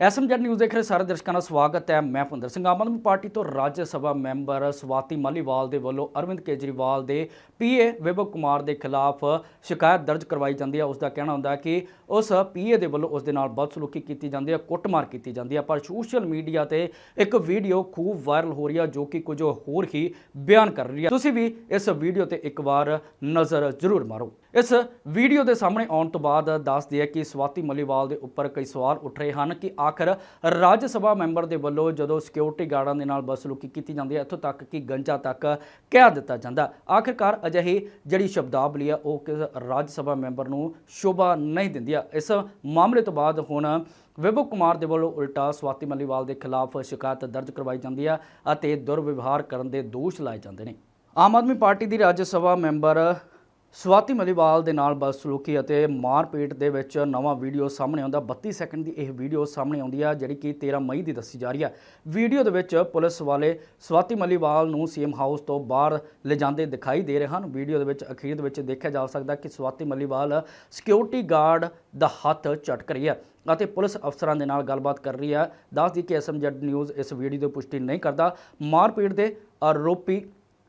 SMZ news ਦੇਖ ਰਹੇ ਸਾਰੇ ਦਰਸ਼ਕਾਂ ਦਾ ਸਵਾਗਤ ਹੈ। ਮੈਂ ਭੁੰਦਰ ਸਿੰਘ, ਆਮ ਆਦਮੀ ਪਾਰਟੀ ਤੋਂ ਰਾਜ ਸਭਾ ਮੈਂਬਰ ਸਵਾਤੀ ਮਾਲੀਵਾਲ ਦੇ ਵੱਲੋਂ ਅਰਵਿੰਦ ਕੇਜਰੀਵਾਲ ਦੇ ਪੀਏ ਵਿਭਵ ਕੁਮਾਰ ਦੇ ਖਿਲਾਫ ਸ਼ਿਕਾਇਤ ਦਰਜ ਕਰਵਾਈ ਜਾਂਦੀ ਹੈ। ਉਸ ਦਾ ਕਹਿਣਾ ਹੁੰਦਾ ਹੈ ਕਿ ਉਸ ਪੀਏ ਦੇ ਵੱਲੋਂ ਉਸ ਦੇ ਨਾਲ ਬਦਸਲੂਕੀ ਕੀਤੀ ਜਾਂਦੀ ਹੈ, ਕੁੱਟਮਾਰ ਕੀਤੀ ਜਾਂਦੀ ਹੈ। ਪਰ ਸੋਸ਼ਲ ਮੀਡੀਆ ਤੇ ਇੱਕ ਵੀਡੀਓ ਖੂਬ ਵਾਇਰਲ ਹੋ ਰਹੀ ਹੈ, ਜੋ ਕਿ ਕੁਝ ਹੋਰ ਹੀ ਬਿਆਨ ਕਰ ਰਹੀ ਹੈ। ਤੁਸੀਂ ਵੀ ਇਸ ਵੀਡੀਓ ਤੇ ਇੱਕ ਵਾਰ ਨਜ਼ਰ ਜ਼ਰੂਰ ਮਾਰੋ। ਇਸ ਵੀਡੀਓ ਦੇ ਸਾਹਮਣੇ ਆਉਣ ਤੋਂ ਬਾਅਦ ਦੱਸਦੀ ਹੈ ਕਿ ਸਵਾਤੀ ਮਲੀਵਾਲ ਦੇ ਉੱਪਰ ਕਈ ਸਵਾਲ ਉੱਠ ਰਹੇ ਹਨ ਕਿ ਆਖਰ ਰਾਜ ਸਭਾ ਮੈਂਬਰ ਦੇ ਵੱਲੋਂ ਜਦੋਂ ਸਿਕਿਉਰਿਟੀ ਗਾਰਡਾਂ ਦੇ ਨਾਲ ਬਸਲੂਕੀ ਕੀਤੀ ਜਾਂਦੀ ਹੈ, ਇੱਥੋਂ ਤੱਕ ਕਿ ਗੰਜਾ ਤੱਕ ਕਹਿ ਦਿੱਤਾ ਜਾਂਦਾ। ਆਖਿਰਕਾਰ ਅਜਿਹੀ ਜਿਹੜੀ ਸ਼ਬਦਾਵਲੀ ਆ ਉਹ ਕਿਸ ਰਾਜ ਸਭਾ ਮੈਂਬਰ ਨੂੰ ਸ਼ੋਭਾ ਨਹੀਂ ਦਿੰਦੀ ਆ ਇਸ ਮਾਮਲੇ ਤੋਂ ਬਾਅਦ ਹੁਣ ਵਿਭੂ ਕੁਮਾਰ ਦੇ ਵੱਲੋਂ ਉਲਟਾ ਸਵਾਤੀ ਮਲੀਵਾਲ ਦੇ ਖਿਲਾਫ ਸ਼ਿਕਾਇਤ ਦਰਜ ਕਰਵਾਈ ਜਾਂਦੀ ਆ ਅਤੇ ਦੁਰਵਿਵਹਾਰ ਕਰਨ ਦੇ ਦੋਸ਼ ਲਾਏ ਜਾਂਦੇ ਨੇ। ਆਮ ਆਦਮੀ ਪਾਰਟੀ ਦੀ ਰਾਜ ਸਭਾ ਮੈਂਬਰ ਸਵਾਤੀ ਮਲੀਵਾਲ ਦੇ ਨਾਲ ਬਦਸਲੂਕੀ ਅਤੇ ਮਾਰਪੀਟ ਦੇ ਵਿੱਚ ਨਵਾਂ ਵੀਡੀਓ ਸਾਹਮਣੇ ਆਉਂਦਾ। 32 ਸੈਕਿੰਡ ਦੀ ਇਹ ਵੀਡੀਓ ਸਾਹਮਣੇ ਆਉਂਦੀ ਆ, ਜਿਹੜੀ ਕਿ 13 ਮਈ ਦੀ ਦੱਸੀ ਜਾ ਰਹੀ ਆ। ਵੀਡੀਓ ਦੇ ਵਿੱਚ ਪੁਲਿਸ ਵਾਲੇ ਸਵਾਤੀ ਮਲੀਵਾਲ ਨੂੰ ਸੀਐਮ ਹਾਊਸ ਤੋਂ ਬਾਹਰ ਲਿਜਾਂਦੇ ਦਿਖਾਈ ਦੇ ਰਹੇ ਹਨ। ਵੀਡੀਓ ਦੇ ਵਿੱਚ, ਅਖੀਰ ਦੇ ਵਿੱਚ ਦੇਖਿਆ ਜਾ ਸਕਦਾ ਕਿ ਸਵਾਤੀ ਮਲੀਵਾਲ ਸਿਕਿਉਰਿਟੀ ਗਾਰਡ ਦਾ ਹੱਥ ਝਟਕ ਰਹੀ ਹੈ ਅਤੇ ਪੁਲਿਸ ਅਫਸਰਾਂ ਦੇ ਨਾਲ ਗੱਲਬਾਤ ਕਰ ਰਹੀ ਹੈ ਦੱਸਦੀ ਕਿ ਐਸਐਮਜੈਡ ਨਿਊਜ਼ ਇਸ ਵੀਡੀਓ ਦੀ ਪੁਸ਼ਟੀ ਨਹੀਂ ਕਰਦਾ। ਮਾਰਪੀਟ ਦੇ ਆਰੋਪੀ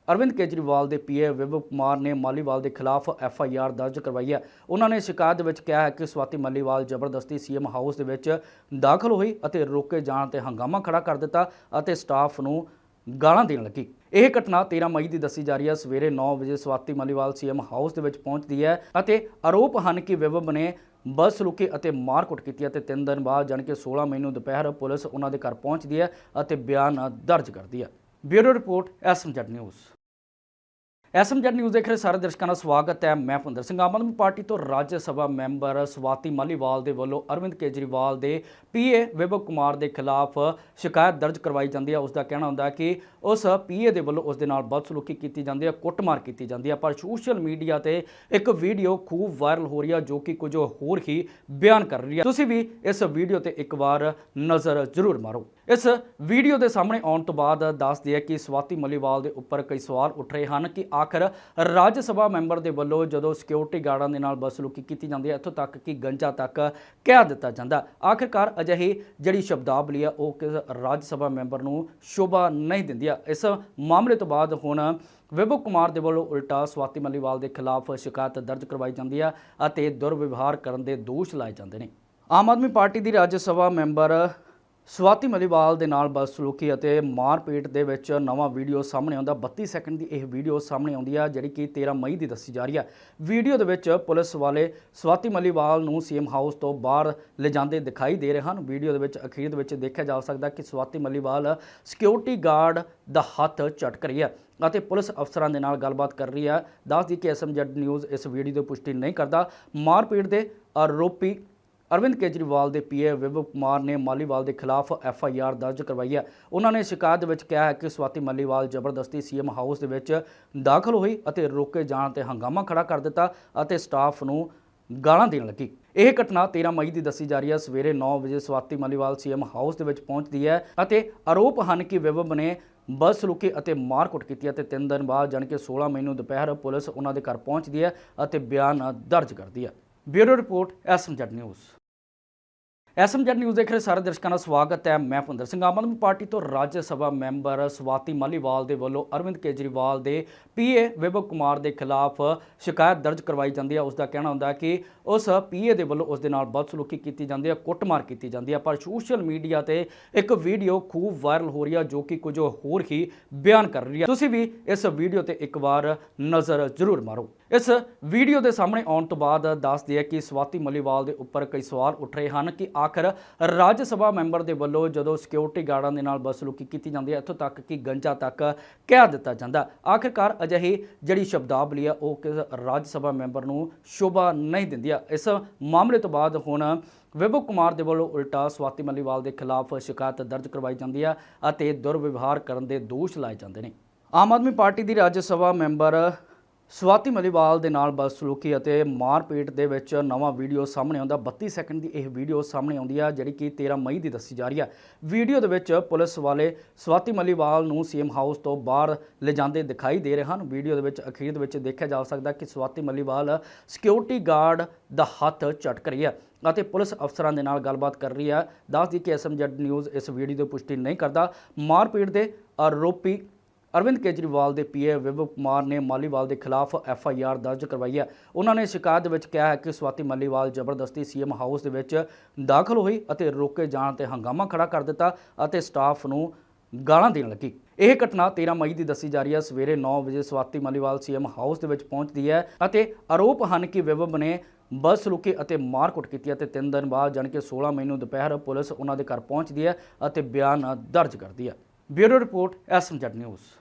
ਅਰਵਿੰਦ ਕੇਜਰੀਵਾਲ ਦੇ ਪੀਏ ਵਿਭਵ ਕੁਮਾਰ ਨੇ ਮਾਲੀਵਾਲ ਦੇ ਖਿਲਾਫ ਐਫ ਆਈ ਆਰ ਦਰਜ ਕਰਵਾਈ ਹੈ। ਉਹਨਾਂ ਨੇ ਸ਼ਿਕਾਇਤ ਦੇ ਵਿੱਚ ਕਿਹਾ ਹੈ ਕਿ ਸਵਾਤੀ ਮਾਲੀਵਾਲ ਜ਼ਬਰਦਸਤੀ ਸੀਐਮ ਹਾਊਸ ਦੇ ਵਿੱਚ ਦਾਖਲ ਹੋਈ ਅਤੇ ਰੋਕੇ ਜਾਣ ਤੇ ਹੰਗਾਮਾ ਖੜਾ ਕਰ ਦਿੱਤਾ ਅਤੇ ਸਟਾਫ ਨੂੰ ਗਾਲਾਂ ਦੇਣ ਲੱਗੀ। ਇਹ ਘਟਨਾ 13 ਮਈ ਦੀ ਦੱਸੀ ਜਾ ਰਹੀ ਹੈ। ਸਵੇਰੇ 9 ਵਜੇ ਸਵਾਤੀ ਮਾਲੀਵਾਲ ਸੀਐਮ ਹਾਊਸ ਦੇ ਵਿੱਚ ਪਹੁੰਚਦੀ ਹੈ ਅਤੇ ਆਰੋਪ ਹਨ ਕਿ ਵਿਭਵ ਨੇ ਬਦਸਲੂਕੀ ਅਤੇ ਮਾਰਕੁੱਟ ਕੀਤੀ ਅਤੇ ਤੇ 3 ਦਿਨ ਬਾਅਦ ਜਾਣੀ ਕਿ 16 ਮਈ ਨੂੰ ਦੁਪਹਿਰ ਪੁਲਿਸ ਉਹਨਾਂ ਦੇ ਘਰ ਪਹੁੰਚਦੀ ਹੈ ਅਤੇ ਬਿਆਨ ਦਰਜ ਕਰਦੀ ਹੈ। Bureau report, SMZ news. SMZ news ਦੇਖ ਰਹੇ ਸਾਰੇ ਦਰਸ਼ਕਾਂ ਦਾ ਸਵਾਗਤ ਹੈ। ਮੈਂ ਭੁੰਦਰ ਸਿੰਘ, ਆਮ ਆਦਮੀ ਪਾਰਟੀ ਤੋਂ ਰਾਜ ਸਭਾ ਮੈਂਬਰ ਸਵਾਤੀ ਮਾਲੀਵਾਲ ਦੇ ਵੱਲੋਂ ਅਰਵਿੰਦ ਕੇਜਰੀਵਾਲ ਦੇ ਪੀਏ ਵਿਭਵ ਕੁਮਾਰ ਦੇ ਖਿਲਾਫ ਸ਼ਿਕਾਇਤ ਦਰਜ ਕਰਵਾਈ ਜਾਂਦੀ ਹੈ। ਉਸ ਦਾ ਕਹਿਣਾ ਹੁੰਦਾ ਹੈ ਕਿ ਉਸ ਪੀਏ ਦੇ ਵੱਲੋਂ ਉਸ ਦੇ ਨਾਲ ਬਦਸਲੂਕੀ ਕੀਤੀ ਜਾਂਦੀ ਹੈ, ਕੁੱਟਮਾਰ ਕੀਤੀ ਜਾਂਦੀ ਹੈ। ਪਰ ਸੋਸ਼ਲ ਮੀਡੀਆ ਤੇ ਇੱਕ ਵੀਡੀਓ ਖੂਬ ਵਾਇਰਲ ਹੋ ਰਹੀ ਹੈ, ਜੋ ਕਿ ਕੁਝ ਹੋਰ ਹੀ ਬਿਆਨ ਕਰ ਰਹੀ ਹੈ। ਤੁਸੀਂ ਵੀ ਇਸ ਵੀਡੀਓ ਤੇ ਇੱਕ ਵਾਰ ਨਜ਼ਰ ਜ਼ਰੂਰ ਮਾਰੋ। ਇਸ ਵੀਡੀਓ ਦੇ ਸਾਹਮਣੇ ਆਉਣ ਤੋਂ ਬਾਅਦ ਦੱਸਦੀ ਹੈ ਕਿ ਸਵਾਤੀ ਮਲੀਵਾਲ ਦੇ ਉੱਪਰ ਕਈ ਸਵਾਲ ਉੱਠ ਰਹੇ ਹਨ ਕਿ ਆਖਰ ਰਾਜ ਸਭਾ ਮੈਂਬਰ ਦੇ ਵੱਲੋਂ ਜਦੋਂ ਸਿਕਿਉਰਿਟੀ ਗਾਰਡਾਂ ਦੇ ਨਾਲ ਬਦਸਲੂਕੀ ਕੀਤੀ ਜਾਂਦੀ ਹੈ, ਇੱਥੋਂ ਤੱਕ ਕਿ ਗੰਜਾ ਤੱਕ ਕਹਿ ਦਿੱਤਾ ਜਾਂਦਾ ਆਖਿਰਕਾਰ ਅਜਿਹੀ ਜਿਹੜੀ ਸ਼ਬਦਾਵਲੀ ਆ ਉਹ ਕਿਸ ਰਾਜ ਸਭਾ ਮੈਂਬਰ ਨੂੰ ਸ਼ੋਭਾ ਨਹੀਂ ਦਿੰਦੀ ਆ। ਇਸ ਮਾਮਲੇ ਤੋਂ ਬਾਅਦ ਹੁਣ ਵਿਭੂ ਕੁਮਾਰ ਦੇ ਵੱਲੋਂ ਉਲਟਾ ਸਵਾਤੀ ਮੱਲੀਵਾਲ ਦੇ ਖਿਲਾਫ ਸ਼ਿਕਾਇਤ ਦਰਜ ਕਰਵਾਈ ਜਾਂਦੀ ਆ ਅਤੇ ਦੁਰਵਿਵਹਾਰ ਕਰਨ ਦੇ ਦੋਸ਼ ਲਾਏ ਜਾਂਦੇ ਨੇ। ਆਮ ਆਦਮੀ ਪਾਰਟੀ ਦੀ ਰਾਜ ਸਭਾ ਮੈਂਬਰ ਸਵਾਤੀ ਮਲੀਵਾਲ ਦੇ ਨਾਲ ਬਦਸਲੂਕੀ ਅਤੇ ਮਾਰਪੀਟ ਦੇ ਵਿੱਚ ਨਵਾਂ ਵੀਡੀਓ ਸਾਹਮਣੇ ਆਉਂਦਾ। 32 ਸੈਕਿੰਡ ਦੀ ਇਹ ਵੀਡੀਓ ਸਾਹਮਣੇ ਆਉਂਦੀ ਆ, ਜਿਹੜੀ ਕਿ 13 ਮਈ ਦੀ ਦੱਸੀ ਜਾ ਰਹੀ ਆ। ਵੀਡੀਓ ਦੇ ਵਿੱਚ ਪੁਲਿਸ ਵਾਲੇ ਸਵਾਤੀ ਮਲੀਵਾਲ ਨੂੰ ਸੀਐਮ ਹਾਊਸ ਤੋਂ ਬਾਹਰ ਲਿਜਾਂਦੇ ਦਿਖਾਈ ਦੇ ਰਹੇ ਹਨ। ਵੀਡੀਓ ਦੇ ਵਿੱਚ ਅਖੀਰ ਦੇ ਵਿੱਚ ਦੇਖਿਆ ਜਾ ਸਕਦਾ ਕਿ ਸਵਾਤੀ ਮਲੀਵਾਲ ਸਿਕਿਉਰਿਟੀ ਗਾਰਡ ਦਾ ਹੱਥ ਝਟਕ ਰਹੀ ਹੈ ਅਤੇ ਪੁਲਿਸ ਅਫਸਰਾਂ ਦੇ ਨਾਲ ਗੱਲਬਾਤ ਕਰ ਰਹੀ ਹੈ ਦੱਸਦੀ ਕਿ ਐਸਐਮਜੈਡ ਨਿਊਜ਼ ਇਸ ਵੀਡੀਓ ਦੀ ਪੁਸ਼ਟੀ ਨਹੀਂ ਕਰਦਾ। ਮਾਰਪੀਟ ਦੇ ਆਰੋਪੀ ਅਰਵਿੰਦ ਕੇਜਰੀਵਾਲ ਦੇ ਪੀਏ ਵਿਭਵ ਕੁਮਾਰ ਨੇ ਮਾਲੀਵਾਲ ਦੇ ਖਿਲਾਫ ਐਫ ਆਈ ਆਰ ਦਰਜ ਕਰਵਾਈ ਹੈ। ਉਹਨਾਂ ਨੇ ਸ਼ਿਕਾਇਤ ਦੇ ਵਿੱਚ ਕਿਹਾ ਹੈ ਕਿ ਸਵਾਤੀ ਮਾਲੀਵਾਲ ਜ਼ਬਰਦਸਤੀ ਸੀਐਮ ਹਾਊਸ ਦੇ ਵਿੱਚ ਦਾਖਲ ਹੋਈ ਅਤੇ ਰੋਕੇ ਜਾਣ ਤੇ ਹੰਗਾਮਾ ਖੜਾ ਕਰ ਦਿੱਤਾ ਅਤੇ ਸਟਾਫ ਨੂੰ ਗਾਲਾਂ ਦੇਣ ਲੱਗੀ। ਇਹ ਘਟਨਾ 13 ਮਈ ਦੀ ਦੱਸੀ ਜਾ ਰਹੀ ਹੈ। ਸਵੇਰੇ 9 ਵਜੇ ਸਵਾਤੀ ਮਾਲੀਵਾਲ ਸੀਐਮ ਹਾਊਸ ਦੇ ਵਿੱਚ ਪਹੁੰਚਦੀ ਹੈ ਅਤੇ ਆਰੋਪ ਹਨ ਕਿ ਵਿਭਵ ਨੇ ਬਦਸਲੂਕੀ ਅਤੇ ਮਾਰਕੁੱਟ ਕੀਤੀ ਅਤੇ ਤੇ 3 ਦਿਨ ਬਾਅਦ ਜਾਣੀ ਕਿ 16 ਮਈ ਨੂੰ ਦੁਪਹਿਰ ਪੁਲਿਸ ਉਹਨਾਂ ਦੇ ਘਰ ਪਹੁੰਚਦੀ ਹੈ ਅਤੇ ਬਿਆਨ ਦਰਜ ਕਰਦੀ ਹੈ। Bureau report SMZ news. SMZ news ਦੇਖ ਰਹੇ ਸਾਰੇ ਦਰਸ਼ਕਾਂ ਦਾ ਸਵਾਗਤ ਹੈ। ਮੈਂ ਭੁੰਦਰ ਸਿੰਘ ਆਮ ਆਦਮੀ ਪਾਰਟੀ ਤੋਂ ਰਾਜ ਸਭਾ ਮੈਂਬਰ ਸਵਾਤੀ ਮਾਲੀਵਾਲ ਦੇ ਵੱਲੋਂ ਅਰਵਿੰਦ ਕੇਜਰੀਵਾਲ ਦੇ ਪੀਏ ਵਿਭਵ ਕੁਮਾਰ ਦੇ ਖਿਲਾਫ ਸ਼ਿਕਾਇਤ ਦਰਜ ਕਰਵਾਈ ਜਾਂਦੀ ਹੈ। ਉਸ ਦਾ ਕਹਿਣਾ ਹੁੰਦਾ ਕਿ ਉਸ ਪੀਏ ਦੇ ਵੱਲੋਂ ਉਸ ਦੇ ਨਾਲ ਬਦਸਲੂਕੀ ਕੀਤੀ ਜਾਂਦੀ ਹੈ, ਕੁੱਟਮਾਰ ਕੀਤੀ ਜਾਂਦੀ ਹੈ। ਪਰ ਸੋਸ਼ਲ ਮੀਡੀਆ ਤੇ ਇੱਕ ਵੀਡੀਓ ਖੂਬ ਵਾਇਰਲ ਹੋ ਰਹੀ ਹੈ, ਜੋ ਕਿ ਕੁਝ ਹੋਰ ਹੀ ਬਿਆਨ ਕਰ ਰਹੀ ਹੈ। ਤੁਸੀਂ ਵੀ ਇਸ ਵੀਡੀਓ ਤੇ ਇੱਕ ਵਾਰ ਨਜ਼ਰ ਜ਼ਰੂਰ ਮਾਰੋ। ਇਸ ਵੀਡੀਓ ਦੇ ਸਾਹਮਣੇ ਆਉਣ ਤੋਂ ਬਾਅਦ ਦੱਸਦੀ ਹੈ ਕਿ ਸਵਾਤੀ ਮਲੀਵਾਲ ਦੇ ਉੱਪਰ ਕਈ ਸਵਾਲ ਉੱਠ ਰਹੇ ਹਨ ਕਿ ਆਖਰ ਰਾਜ ਸਭਾ ਮੈਂਬਰ ਦੇ ਵੱਲੋਂ ਜਦੋਂ ਸਿਕਿਉਰਿਟੀ ਗਾਰਡਾਂ ਦੇ ਨਾਲ ਬਸਲੂਕੀ ਕੀਤੀ ਜਾਂਦੀ ਹੈ, ਇੱਥੋਂ ਤੱਕ ਕਿ ਗੰਜਾ ਤੱਕ ਕਹਿ ਦਿੱਤਾ ਜਾਂਦਾ। ਆਖਿਰਕਾਰ ਅਜਿਹੀ ਜਿਹੜੀ ਸ਼ਬਦਾਵਲੀ ਆ ਉਹ ਕਿਸ ਰਾਜ ਸਭਾ ਮੈਂਬਰ ਨੂੰ ਸ਼ੋਭਾ ਨਹੀਂ ਦਿੰਦੀ ਆ। ਇਸ ਮਾਮਲੇ ਤੋਂ ਬਾਅਦ ਹੁਣ ਵਿਭੂ ਕੁਮਾਰ ਦੇ ਵੱਲੋਂ ਉਲਟਾ ਸਵਾਤੀ ਮਲੀਵਾਲ ਦੇ ਖਿਲਾਫ ਸ਼ਿਕਾਇਤ ਦਰਜ ਕਰਵਾਈ ਜਾਂਦੀ ਆ ਅਤੇ ਦੁਰਵਿਵਹਾਰ ਕਰਨ ਦੇ ਦੋਸ਼ ਲਾਏ ਜਾਂਦੇ ਨੇ। ਆਮ ਆਦਮੀ ਪਾਰਟੀ ਦੀ ਰਾਜ ਸਭਾ ਮੈਂਬਰ ਸਵਾਤੀ ਮਲੀਵਾਲ ਦੇ ਨਾਲ ਬਦਸਲੂਕੀ ਅਤੇ ਮਾਰਪੀਟ ਦੇ ਵਿੱਚ ਨਵਾਂ ਵੀਡੀਓ ਸਾਹਮਣੇ ਆਉਂਦਾ। 32 ਸੈਕਿੰਡ ਦੀ ਇਹ ਵੀਡੀਓ ਸਾਹਮਣੇ ਆਉਂਦੀ ਆ, ਜਿਹੜੀ ਕਿ 13 ਮਈ ਦੀ ਦੱਸੀ ਜਾ ਰਹੀ ਆ। ਵੀਡੀਓ ਦੇ ਵਿੱਚ ਪੁਲਿਸ ਵਾਲੇ ਸਵਾਤੀ ਮਲੀਵਾਲ ਨੂੰ ਸੀਐਮ ਹਾਊਸ ਤੋਂ ਬਾਹਰ ਲਿਜਾਂਦੇ ਦਿਖਾਈ ਦੇ ਰਹੇ ਹਨ। ਵੀਡੀਓ ਦੇ ਵਿੱਚ ਅਖੀਰ ਦੇ ਵਿੱਚ ਦੇਖਿਆ ਜਾ ਸਕਦਾ ਕਿ ਸਵਾਤੀ ਮਲੀਵਾਲ ਸਿਕਿਉਰਿਟੀ ਗਾਰਡ ਦਾ ਹੱਥ ਝਟਕ ਰਹੀ ਹੈ ਅਤੇ ਪੁਲਿਸ ਅਫਸਰਾਂ ਦੇ ਨਾਲ ਗੱਲਬਾਤ ਕਰ ਰਹੀ ਹੈ ਦੱਸਦੀ ਕਿ ਐਸਐਮਜੈਡ ਨਿਊਜ਼ ਇਸ ਵੀਡੀਓ ਦੀ ਪੁਸ਼ਟੀ ਨਹੀਂ ਕਰਦਾ। ਮਾਰਪੀਟ ਦੇ ਆਰੋਪੀ ਅਰਵਿੰਦ ਕੇਜਰੀਵਾਲ ਦੇ ਪੀਏ ਵਿਭਵ ਕੁਮਾਰ ਨੇ ਮਾਲੀਵਾਲ ਦੇ ਖਿਲਾਫ ਐਫ ਆਈ ਆਰ ਦਰਜ ਕਰਵਾਈ ਹੈ। ਉਹਨਾਂ ਨੇ ਸ਼ਿਕਾਇਤ ਵਿੱਚ ਕਿਹਾ ਹੈ ਕਿ ਸਵਾਤੀ ਮਾਲੀਵਾਲ ਜ਼ਬਰਦਸਤੀ ਸੀਐਮ ਹਾਊਸ ਦੇ ਵਿੱਚ ਦਾਖਲ ਹੋਈ ਅਤੇ ਰੋਕੇ ਜਾਣ ਤੇ ਹੰਗਾਮਾ ਖੜਾ ਕਰ ਦਿੱਤਾ ਅਤੇ ਸਟਾਫ ਨੂੰ ਗਾਲਾਂ ਦੇਣ ਲੱਗੀ। ਇਹ ਘਟਨਾ 13 ਮਈ ਦੀ ਦੱਸੀ ਜਾ ਰਹੀ ਹੈ। ਸਵੇਰੇ 9 ਵਜੇ ਸਵਾਤੀ ਮਾਲੀਵਾਲ ਸੀਐਮ ਹਾਊਸ ਦੇ ਵਿੱਚ ਪਹੁੰਚਦੀ ਹੈ ਅਤੇ ਆਰੋਪ ਹਨ ਕਿ ਵਿਭਵ ਨੇ ਬਦਸਲੂਕੀ ਅਤੇ ਮਾਰਕੁੱਟ ਕੀਤੀ ਅਤੇ 3 ਦਿਨ ਬਾਅਦ ਜਾਣੀ ਕਿ 16 ਮਈ ਨੂੰ ਦੁਪਹਿਰ ਪੁਲਿਸ ਉਹਨਾਂ ਦੇ ਘਰ ਪਹੁੰਚਦੀ ਹੈ ਅਤੇ ਬਿਆਨ ਦਰਜ ਕਰਦੀ ਹੈ। Bureau report SMZ news.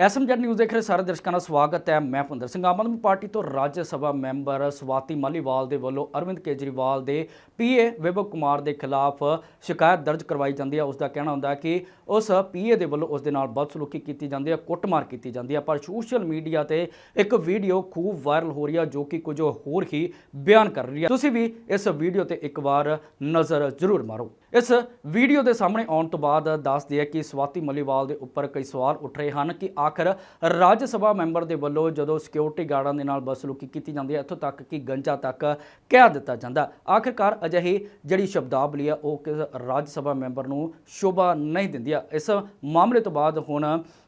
SMZ news ਦੇਖ ਰਹੇ ਸਾਰੇ ਦਰਸ਼ਕਾਂ ਦਾ ਸਵਾਗਤ ਹੈ। ਮੈਂ ਭੁੰਦਰ ਸਿੰਘ, ਆਮ ਆਦਮੀ ਪਾਰਟੀ ਤੋਂ ਰਾਜ ਸਭਾ ਮੈਂਬਰ ਸਵਾਤੀ ਮਾਲੀਵਾਲ ਦੇ ਵੱਲੋਂ ਅਰਵਿੰਦ ਕੇਜਰੀਵਾਲ ਦੇ ਪੀਏ ਵਿਭਵ ਕੁਮਾਰ ਦੇ ਖਿਲਾਫ ਸ਼ਿਕਾਇਤ ਦਰਜ ਕਰਵਾਈ ਜਾਂਦੀ ਹੈ। ਉਸ ਦਾ ਕਹਿਣਾ ਹੁੰਦਾ ਕਿ ਉਸ ਪੀਏ ਦੇ ਵੱਲੋਂ ਉਸ ਦੇ ਨਾਲ ਬਦਸਲੂਕੀ ਕੀਤੀ ਜਾਂਦੀ ਹੈ, ਕੁੱਟਮਾਰ ਕੀਤੀ ਜਾਂਦੀ ਹੈ। ਪਰ ਸੋਸ਼ਲ ਮੀਡੀਆ ਤੇ ਇੱਕ ਵੀਡੀਓ ਖੂਬ ਵਾਇਰਲ ਹੋ ਰਹੀ ਹੈ, ਜੋ ਕਿ ਕੁਝ ਹੋਰ ਹੀ ਬਿਆਨ ਕਰ ਰਹੀ ਹੈ। ਤੁਸੀਂ ਵੀ ਇਸ ਵੀਡੀਓ ਤੇ ਇੱਕ ਵਾਰ ਨਜ਼ਰ ਜ਼ਰੂਰ ਮਾਰੋ। ਇਸ ਵੀਡੀਓ ਦੇ ਸਾਹਮਣੇ ਆਉਣ ਤੋਂ ਬਾਅਦ ਦੱਸਦੀ ਹੈ ਕਿ ਸਵਾਤੀ ਮਲੀਵਾਲ ਦੇ ਉੱਪਰ ਕਈ ਸਵਾਲ ਉੱਠ ਰਹੇ ਹਨ ਕਿ ਆ ਆਖਰ ਰਾਜ ਸਭਾ ਮੈਂਬਰ ਦੇ ਵੱਲੋਂ ਜਦੋਂ ਸਿਕਿਉਰਿਟੀ ਗਾਰਡਾਂ ਦੇ ਨਾਲ ਬਸਲੂਕੀ ਕੀਤੀ ਜਾਂਦੀ ਹੈ, ਇੱਥੋਂ ਤੱਕ ਕਿ ਗੰਜਾ ਤੱਕ ਕਹਿ ਦਿੱਤਾ ਜਾਂਦਾ। ਆਖਿਰਕਾਰ ਅਜਿਹੀ ਜਿਹੜੀ ਸ਼ਬਦਾਵਲੀ ਆ ਉਹ ਕਿਸ ਰਾਜ ਸਭਾ ਮੈਂਬਰ ਨੂੰ ਸ਼ੋਭਾ ਨਹੀਂ ਦਿੰਦੀ ਹੈ ਇਸ ਮਾਮਲੇ ਤੋਂ ਬਾਅਦ ਹੁਣ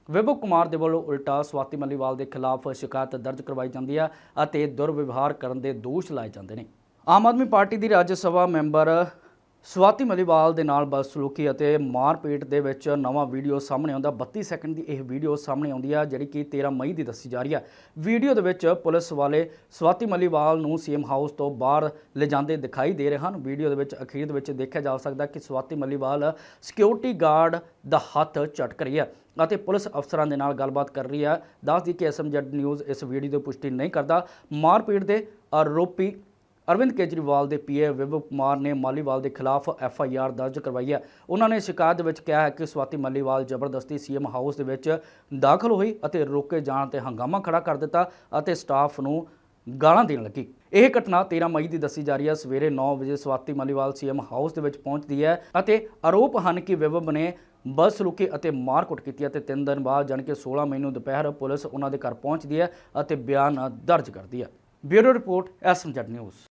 ਵਿਭੂ ਕੁਮਾਰ ਦੇ ਵੱਲੋਂ ਉਲਟਾ ਸਵਾਤੀ ਮੱਲੀਵਾਲ ਦੇ ਖਿਲਾਫ ਸ਼ਿਕਾਇਤ ਦਰਜ ਕਰਵਾਈ ਜਾਂਦੀ ਹੈ ਅਤੇ ਦੁਰਵਿਵਹਾਰ ਕਰਨ ਦੇ ਦੋਸ਼ ਲਾਏ ਜਾਂਦੇ ਨੇ। ਆਮ ਆਦਮੀ ਪਾਰਟੀ ਦੀ ਰਾਜ ਸਭਾ ਮੈਂਬਰ ਸਵਾਤੀ ਮਲੀਵਾਲ ਦੇ ਨਾਲ ਬਦਸਲੂਕੀ ਅਤੇ ਮਾਰਪੀਟ ਦੇ ਵਿੱਚ ਨਵਾਂ ਵੀਡੀਓ ਸਾਹਮਣੇ ਆਉਂਦਾ। 32 ਸੈਕਿੰਡ ਦੀ ਇਹ ਵੀਡੀਓ ਸਾਹਮਣੇ ਆਉਂਦੀ ਹੈ ਜਿਹੜੀ ਕਿ 13 ਮਈ ਦੀ ਦੱਸੀ ਜਾ ਰਹੀ ਹੈ ਵੀਡੀਓ ਦੇ ਵਿੱਚ ਪੁਲਿਸ ਵਾਲੇ ਸਵਾਤੀ ਮਲੀਵਾਲ ਨੂੰ ਸੀਐਮ ਹਾਊਸ ਤੋਂ ਬਾਹਰ ਲਿਜਾਂਦੇ ਦਿਖਾਈ ਦੇ ਰਹੇ ਹਨ। ਵੀਡੀਓ ਦੇ ਵਿੱਚ ਅਖੀਰ ਦੇ ਵਿੱਚ ਦੇਖਿਆ ਜਾ ਸਕਦਾ ਕਿ ਸਵਾਤੀ ਮਲੀਵਾਲ ਸਿਕਿਉਰਿਟੀ ਗਾਰਡ ਦਾ ਹੱਥ ਝਟਕ ਰਹੀ ਹੈ ਅਤੇ ਪੁਲਿਸ ਅਫਸਰਾਂ ਦੇ ਨਾਲ ਗੱਲਬਾਤ ਕਰ ਰਹੀ ਹੈ ਦੱਸਦੀ ਕਿ ਐਸਐਮਜੈਡ ਨਿਊਜ਼ ਇਸ ਵੀਡੀਓ ਦੀ ਪੁਸ਼ਟੀ ਨਹੀਂ ਕਰਦਾ। ਮਾਰਪੀਟ ਦੇ ਆਰੋਪੀ ਅਰਵਿੰਦ ਕੇਜਰੀਵਾਲ ਦੇ ਪੀਏ ਵਿਭਵ ਕੁਮਾਰ ਨੇ ਮਾਲੀਵਾਲ ਦੇ ਖਿਲਾਫ ਐਫ ਆਈ ਆਰ ਦਰਜ ਕਰਵਾਈ ਹੈ। ਉਹਨਾਂ ਨੇ ਸ਼ਿਕਾਇਤ ਵਿੱਚ ਕਿਹਾ ਹੈ ਕਿ ਸਵਾਤੀ ਮਾਲੀਵਾਲ ਜ਼ਬਰਦਸਤੀ ਸੀਐਮ ਹਾਊਸ ਦੇ ਵਿੱਚ ਦਾਖਲ ਹੋਈ ਅਤੇ ਰੋਕੇ ਜਾਣ ਤੇ ਹੰਗਾਮਾ ਖੜਾ ਕਰ ਦਿੱਤਾ ਅਤੇ ਸਟਾਫ ਨੂੰ ਗਾਲਾਂ ਦੇਣ ਲੱਗੀ। ਇਹ ਘਟਨਾ 13 ਮਈ ਦੀ ਦੱਸੀ ਜਾ ਰਹੀ ਹੈ। ਸਵੇਰੇ 9 ਵਜੇ ਸਵਾਤੀ ਮਾਲੀਵਾਲ ਸੀਐਮ ਹਾਊਸ ਦੇ ਵਿੱਚ ਪਹੁੰਚਦੀ ਹੈ ਅਤੇ ਆਰੋਪ ਹਨ ਕਿ ਵਿਭਵ ਨੇ ਬਦਸਲੂਕੀ ਅਤੇ ਮਾਰਕੁੱਟ ਕੀਤੀ ਅਤੇ 3 ਦਿਨ ਬਾਅਦ ਜਾਣੀ ਕਿ 16 ਮਈ ਨੂੰ ਦੁਪਹਿਰ ਪੁਲਿਸ ਉਹਨਾਂ ਦੇ ਘਰ ਪਹੁੰਚਦੀ ਹੈ ਅਤੇ ਬਿਆਨ ਦਰਜ ਕਰਦੀ ਹੈ। Bureau report SMZ news.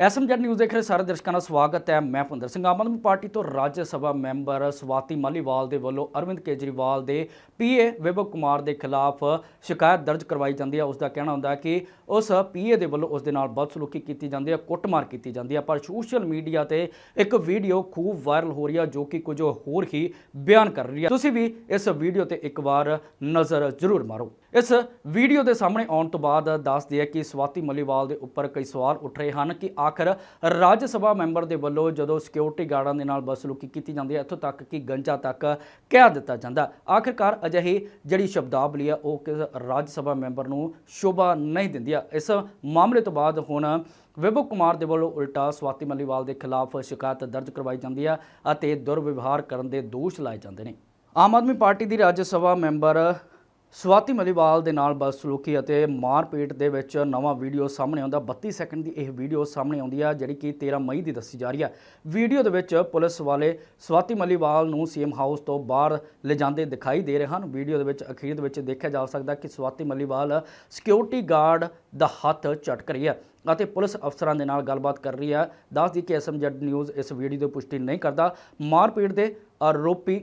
SMZ news ਦੇਖ ਰਹੇ ਸਾਰੇ ਦਰਸ਼ਕਾਂ ਦਾ ਸਵਾਗਤ ਹੈ। ਮੈਂ ਭੁੰਦਰ ਸਿੰਘ ਆਮ ਆਦਮੀ ਪਾਰਟੀ ਤੋਂ ਰਾਜ ਸਭਾ ਮੈਂਬਰ ਸਵਾਤੀ ਮਾਲੀਵਾਲ ਦੇ ਵੱਲੋਂ ਅਰਵਿੰਦ ਕੇਜਰੀਵਾਲ ਦੇ ਪੀਏ ਵਿਭਵ ਕੁਮਾਰ ਦੇ ਖਿਲਾਫ ਸ਼ਿਕਾਇਤ ਦਰਜ ਕਰਵਾਈ ਜਾਂਦੀ ਹੈ। ਉਸ ਦਾ ਕਹਿਣਾ ਹੁੰਦਾ ਕਿ ਉਸ ਪੀਏ ਦੇ ਵੱਲੋਂ ਉਸ ਦੇ ਨਾਲ ਬਦਸਲੂਕੀ ਕੀਤੀ ਜਾਂਦੀ ਹੈ, ਕੁੱਟਮਾਰ ਕੀਤੀ ਜਾਂਦੀ ਹੈ। ਪਰ ਸੋਸ਼ਲ ਮੀਡੀਆ ਤੇ ਇੱਕ ਵੀਡੀਓ ਖੂਬ ਵਾਇਰਲ ਹੋ ਰਹੀ ਹੈ, ਜੋ ਕਿ ਕੁਝ ਹੋਰ ਹੀ ਬਿਆਨ ਕਰ ਰਹੀ ਹੈ। ਤੁਸੀਂ ਵੀ ਇਸ ਵੀਡੀਓ ਤੇ ਇੱਕ ਵਾਰ ਨਜ਼ਰ ਜ਼ਰੂਰ ਮਾਰੋ। ਇਸ ਵੀਡੀਓ ਦੇ ਸਾਹਮਣੇ ਆਉਣ ਤੋਂ ਬਾਅਦ ਦੱਸਦੀ ਹੈ ਕਿ ਸਵਾਤੀ ਮਲੀਵਾਲ ਦੇ ਉੱਪਰ ਕਈ ਸਵਾਲ ਉੱਠ ਰਹੇ ਹਨ ਕਿ ਆਖਰ ਰਾਜ ਸਭਾ ਮੈਂਬਰ ਦੇ ਵੱਲੋਂ ਜਦੋਂ ਸਿਕਿਉਰਿਟੀ ਗਾਰਡਾਂ ਦੇ ਨਾਲ ਬਸਲੂਕੀ ਕੀਤੀ ਜਾਂਦੀ ਹੈ, ਇੱਥੋਂ ਤੱਕ ਕਿ ਗੰਜਾ ਤੱਕ ਕਹਿ ਦਿੱਤਾ ਜਾਂਦਾ। ਆਖਿਰਕਾਰ ਅਜਿਹੀ ਜਿਹੜੀ ਸ਼ਬਦਾਵਲੀ ਆ, ਉਹ ਕਿਸ ਰਾਜ ਸਭਾ ਮੈਂਬਰ ਨੂੰ ਸ਼ੋਭਾ ਨਹੀਂ ਦਿੰਦੀ ਹੈ ਇਸ ਮਾਮਲੇ ਤੋਂ ਬਾਅਦ ਹੁਣ ਵਿਭੂ ਕੁਮਾਰ ਦੇ ਵੱਲੋਂ ਉਲਟਾ ਸਵਾਤੀ ਮਲੀਵਾਲ ਦੇ ਖਿਲਾਫ ਸ਼ਿਕਾਇਤ ਦਰਜ ਕਰਵਾਈ ਜਾਂਦੀ ਹੈ ਅਤੇ ਦੁਰਵਿਵਹਾਰ ਕਰਨ ਦੇ ਦੋਸ਼ ਲਾਏ ਜਾਂਦੇ ਨੇ। ਆਮ ਆਦਮੀ ਪਾਰਟੀ ਦੀ ਰਾਜ ਸਭਾ ਮੈਂਬਰ ਸਵਾਤੀ ਮਲੀਵਾਲ ਦੇ ਨਾਲ ਬਦਸਲੂਕੀ ਅਤੇ ਮਾਰਪੀਟ ਦੇ ਵਿੱਚ ਨਵਾਂ ਵੀਡੀਓ ਸਾਹਮਣੇ ਆਉਂਦਾ। 32 ਸੈਕਿੰਡ ਦੀ ਇਹ ਵੀਡੀਓ ਸਾਹਮਣੇ ਆਉਂਦੀ ਹੈ ਜਿਹੜੀ ਕਿ 13 ਮਈ ਦੀ ਦੱਸੀ ਜਾ ਰਹੀ ਹੈ ਵੀਡੀਓ ਦੇ ਵਿੱਚ ਪੁਲਿਸ ਵਾਲੇ ਸਵਾਤੀ ਮਲੀਵਾਲ ਨੂੰ ਸੀਐਮ ਹਾਊਸ ਤੋਂ ਬਾਹਰ ਲਿਜਾਂਦੇ ਦਿਖਾਈ ਦੇ ਰਹੇ ਹਨ। ਵੀਡੀਓ ਦੇ ਵਿੱਚ ਅਖੀਰ ਦੇ ਵਿੱਚ ਦੇਖਿਆ ਜਾ ਸਕਦਾ ਕਿ ਸਵਾਤੀ ਮਲੀਵਾਲ ਸਿਕਿਉਰਿਟੀ ਗਾਰਡ ਦਾ ਹੱਥ ਝਟਕ ਰਹੀ ਹੈ ਅਤੇ ਪੁਲਿਸ ਅਫਸਰਾਂ ਦੇ ਨਾਲ ਗੱਲਬਾਤ ਕਰ ਰਹੀ ਹੈ ਦੱਸਦੀ ਕਿ ਐਸਐਮਜੈਡ ਨਿਊਜ਼ ਇਸ ਵੀਡੀਓ ਦੀ ਪੁਸ਼ਟੀ ਨਹੀਂ ਕਰਦਾ। ਮਾਰਪੀਟ ਦੇ ਆਰੋਪੀ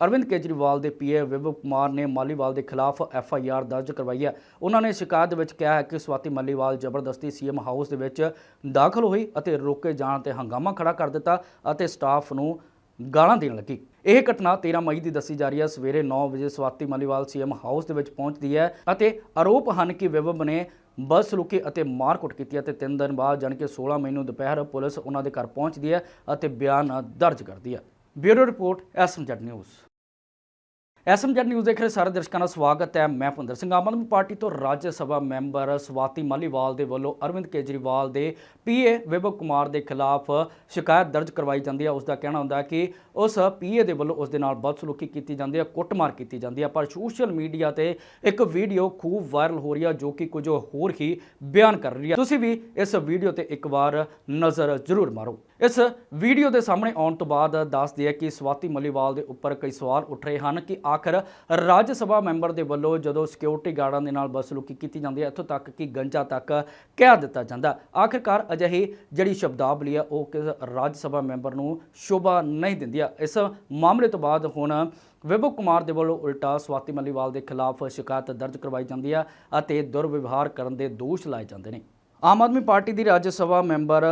ਅਰਵਿੰਦ ਕੇਜਰੀਵਾਲ ਦੇ ਪੀਏ ਵਿਭਵ ਕੁਮਾਰ ਨੇ ਮਾਲੀਵਾਲ ਦੇ ਖਿਲਾਫ ਐਫ ਆਈ ਆਰ ਦਰਜ ਕਰਵਾਈ ਹੈ। ਉਹਨਾਂ ਨੇ ਸ਼ਿਕਾਇਤ ਵਿੱਚ ਕਿਹਾ ਹੈ ਕਿ ਸਵਾਤੀ ਮਾਲੀਵਾਲ ਜ਼ਬਰਦਸਤੀ ਸੀਐਮ ਹਾਊਸ ਦੇ ਵਿੱਚ ਦਾਖਲ ਹੋਈ ਅਤੇ ਰੋਕੇ ਜਾਣ ਤੇ ਹੰਗਾਮਾ ਖੜਾ ਕਰ ਦਿੱਤਾ ਅਤੇ ਸਟਾਫ ਨੂੰ ਗਾਲਾਂ ਦੇਣ ਲੱਗੀ। ਇਹ ਘਟਨਾ 13 ਮਈ ਦੀ ਦੱਸੀ ਜਾ ਰਹੀ ਹੈ। ਸਵੇਰੇ 9 ਵਜੇ ਸਵਾਤੀ ਮਾਲੀਵਾਲ ਸੀਐਮ ਹਾਊਸ ਦੇ ਵਿੱਚ ਪਹੁੰਚਦੀ ਹੈ ਅਤੇ ਆਰੋਪ ਹਨ ਕਿ ਵਿਭਵ ਨੇ ਬਦਸਲੂਕੀ ਅਤੇ ਮਾਰਕੁੱਟ ਕੀਤੀ ਅਤੇ 3 ਦਿਨ ਬਾਅਦ ਜਾਣੀ ਕਿ 16 ਮਈ ਨੂੰ ਦੁਪਹਿਰ ਪੁਲਿਸ ਉਹਨਾਂ ਦੇ ਘਰ ਪਹੁੰਚਦੀ ਹੈ ਅਤੇ ਬਿਆਨ ਦਰਜ ਕਰਦੀ ਹੈ। Bureau report SMZ news. SMZ news ਦੇਖ ਰਹੇ ਸਾਰੇ ਦਰਸ਼ਕਾਂ ਦਾ ਸਵਾਗਤ ਹੈ। ਮੈਂ ਭੁੰਦਰ ਸਿੰਘ ਆਮ ਆਦਮੀ ਪਾਰਟੀ ਤੋਂ ਰਾਜ ਸਭਾ ਮੈਂਬਰ ਸਵਾਤੀ ਮਾਲੀਵਾਲ ਦੇ ਵੱਲੋਂ ਅਰਵਿੰਦ ਕੇਜਰੀਵਾਲ ਦੇ ਪੀਏ ਵਿਭਵ ਕੁਮਾਰ ਦੇ ਖਿਲਾਫ ਸ਼ਿਕਾਇਤ ਦਰਜ ਕਰਵਾਈ ਜਾਂਦੀ ਹੈ। ਉਸ ਦਾ ਕਹਿਣਾ ਹੁੰਦਾ ਕਿ ਉਸ ਪੀਏ ਦੇ ਵੱਲੋਂ ਉਸ ਦੇ ਨਾਲ ਬਦਸਲੂਕੀ ਕੀਤੀ ਜਾਂਦੀ ਹੈ, ਕੁੱਟਮਾਰ ਕੀਤੀ ਜਾਂਦੀ ਹੈ। ਪਰ ਸੋਸ਼ਲ ਮੀਡੀਆ ਤੇ ਇੱਕ ਵੀਡੀਓ ਖੂਬ ਵਾਇਰਲ ਹੋ ਰਹੀ ਹੈ, ਜੋ ਕਿ ਕੁਝ ਹੋਰ ਹੀ ਬਿਆਨ ਕਰ ਰਹੀ ਹੈ। ਤੁਸੀਂ ਵੀ ਇਸ ਵੀਡੀਓ ਤੇ ਇੱਕ ਵਾਰ ਨਜ਼ਰ ਜ਼ਰੂਰ ਮਾਰੋ। ਇਸ ਵੀਡੀਓ ਦੇ ਸਾਹਮਣੇ ਆਉਣ ਤੋਂ ਬਾਅਦ ਦੱਸਦੇ ਹੈ ਕਿ ਸਵਾਤੀ ਮਲੀਵਾਲ ਦੇ ਉੱਪਰ ਕਈ ਸਵਾਲ ਉੱਠ ਰਹੇ ਹਨ ਕਿ ਆਖਰ ਰਾਜ ਸਭਾ ਮੈਂਬਰ ਦੇ ਵੱਲੋਂ ਜਦੋਂ ਸਿਕਿਉਰਿਟੀ ਗਾਰਡਾਂ ਦੇ ਨਾਲ ਬਦਸਲੂਕੀ ਕੀਤੀ ਜਾਂਦੀ ਹੈ, ਇੱਥੋਂ ਤੱਕ ਕਿ ਗੰਜਾ ਤੱਕ ਕਹਿ ਦਿੱਤਾ ਜਾਂਦਾ ਆਖਿਰਕਾਰ ਅਜਿਹੀ ਜਿਹੜੀ ਸ਼ਬਦਾਵਲੀ ਹੈ, ਉਹ ਕਿਸ ਰਾਜ ਸਭਾ ਮੈਂਬਰ ਨੂੰ ਸ਼ੋਭਾ ਨਹੀਂ ਦਿੰਦੀ ਆ ਇਸ ਮਾਮਲੇ ਤੋਂ ਬਾਅਦ ਹੁਣ ਵਿਭਵ ਕੁਮਾਰ ਦੇ ਵੱਲੋਂ ਉਲਟਾ ਸਵਾਤੀ ਮੱਲੀਵਾਲ ਦੇ ਖਿਲਾਫ ਸ਼ਿਕਾਇਤ ਦਰਜ ਕਰਵਾਈ ਜਾਂਦੀ ਹੈ ਅਤੇ ਦੁਰਵਿਵਹਾਰ ਕਰਨ ਦੇ ਦੋਸ਼ ਲਾਏ ਜਾਂਦੇ ਨੇ। ਆਮ ਆਦਮੀ ਪਾਰਟੀ ਦੀ ਰਾਜ ਸਭਾ ਮੈਂਬਰ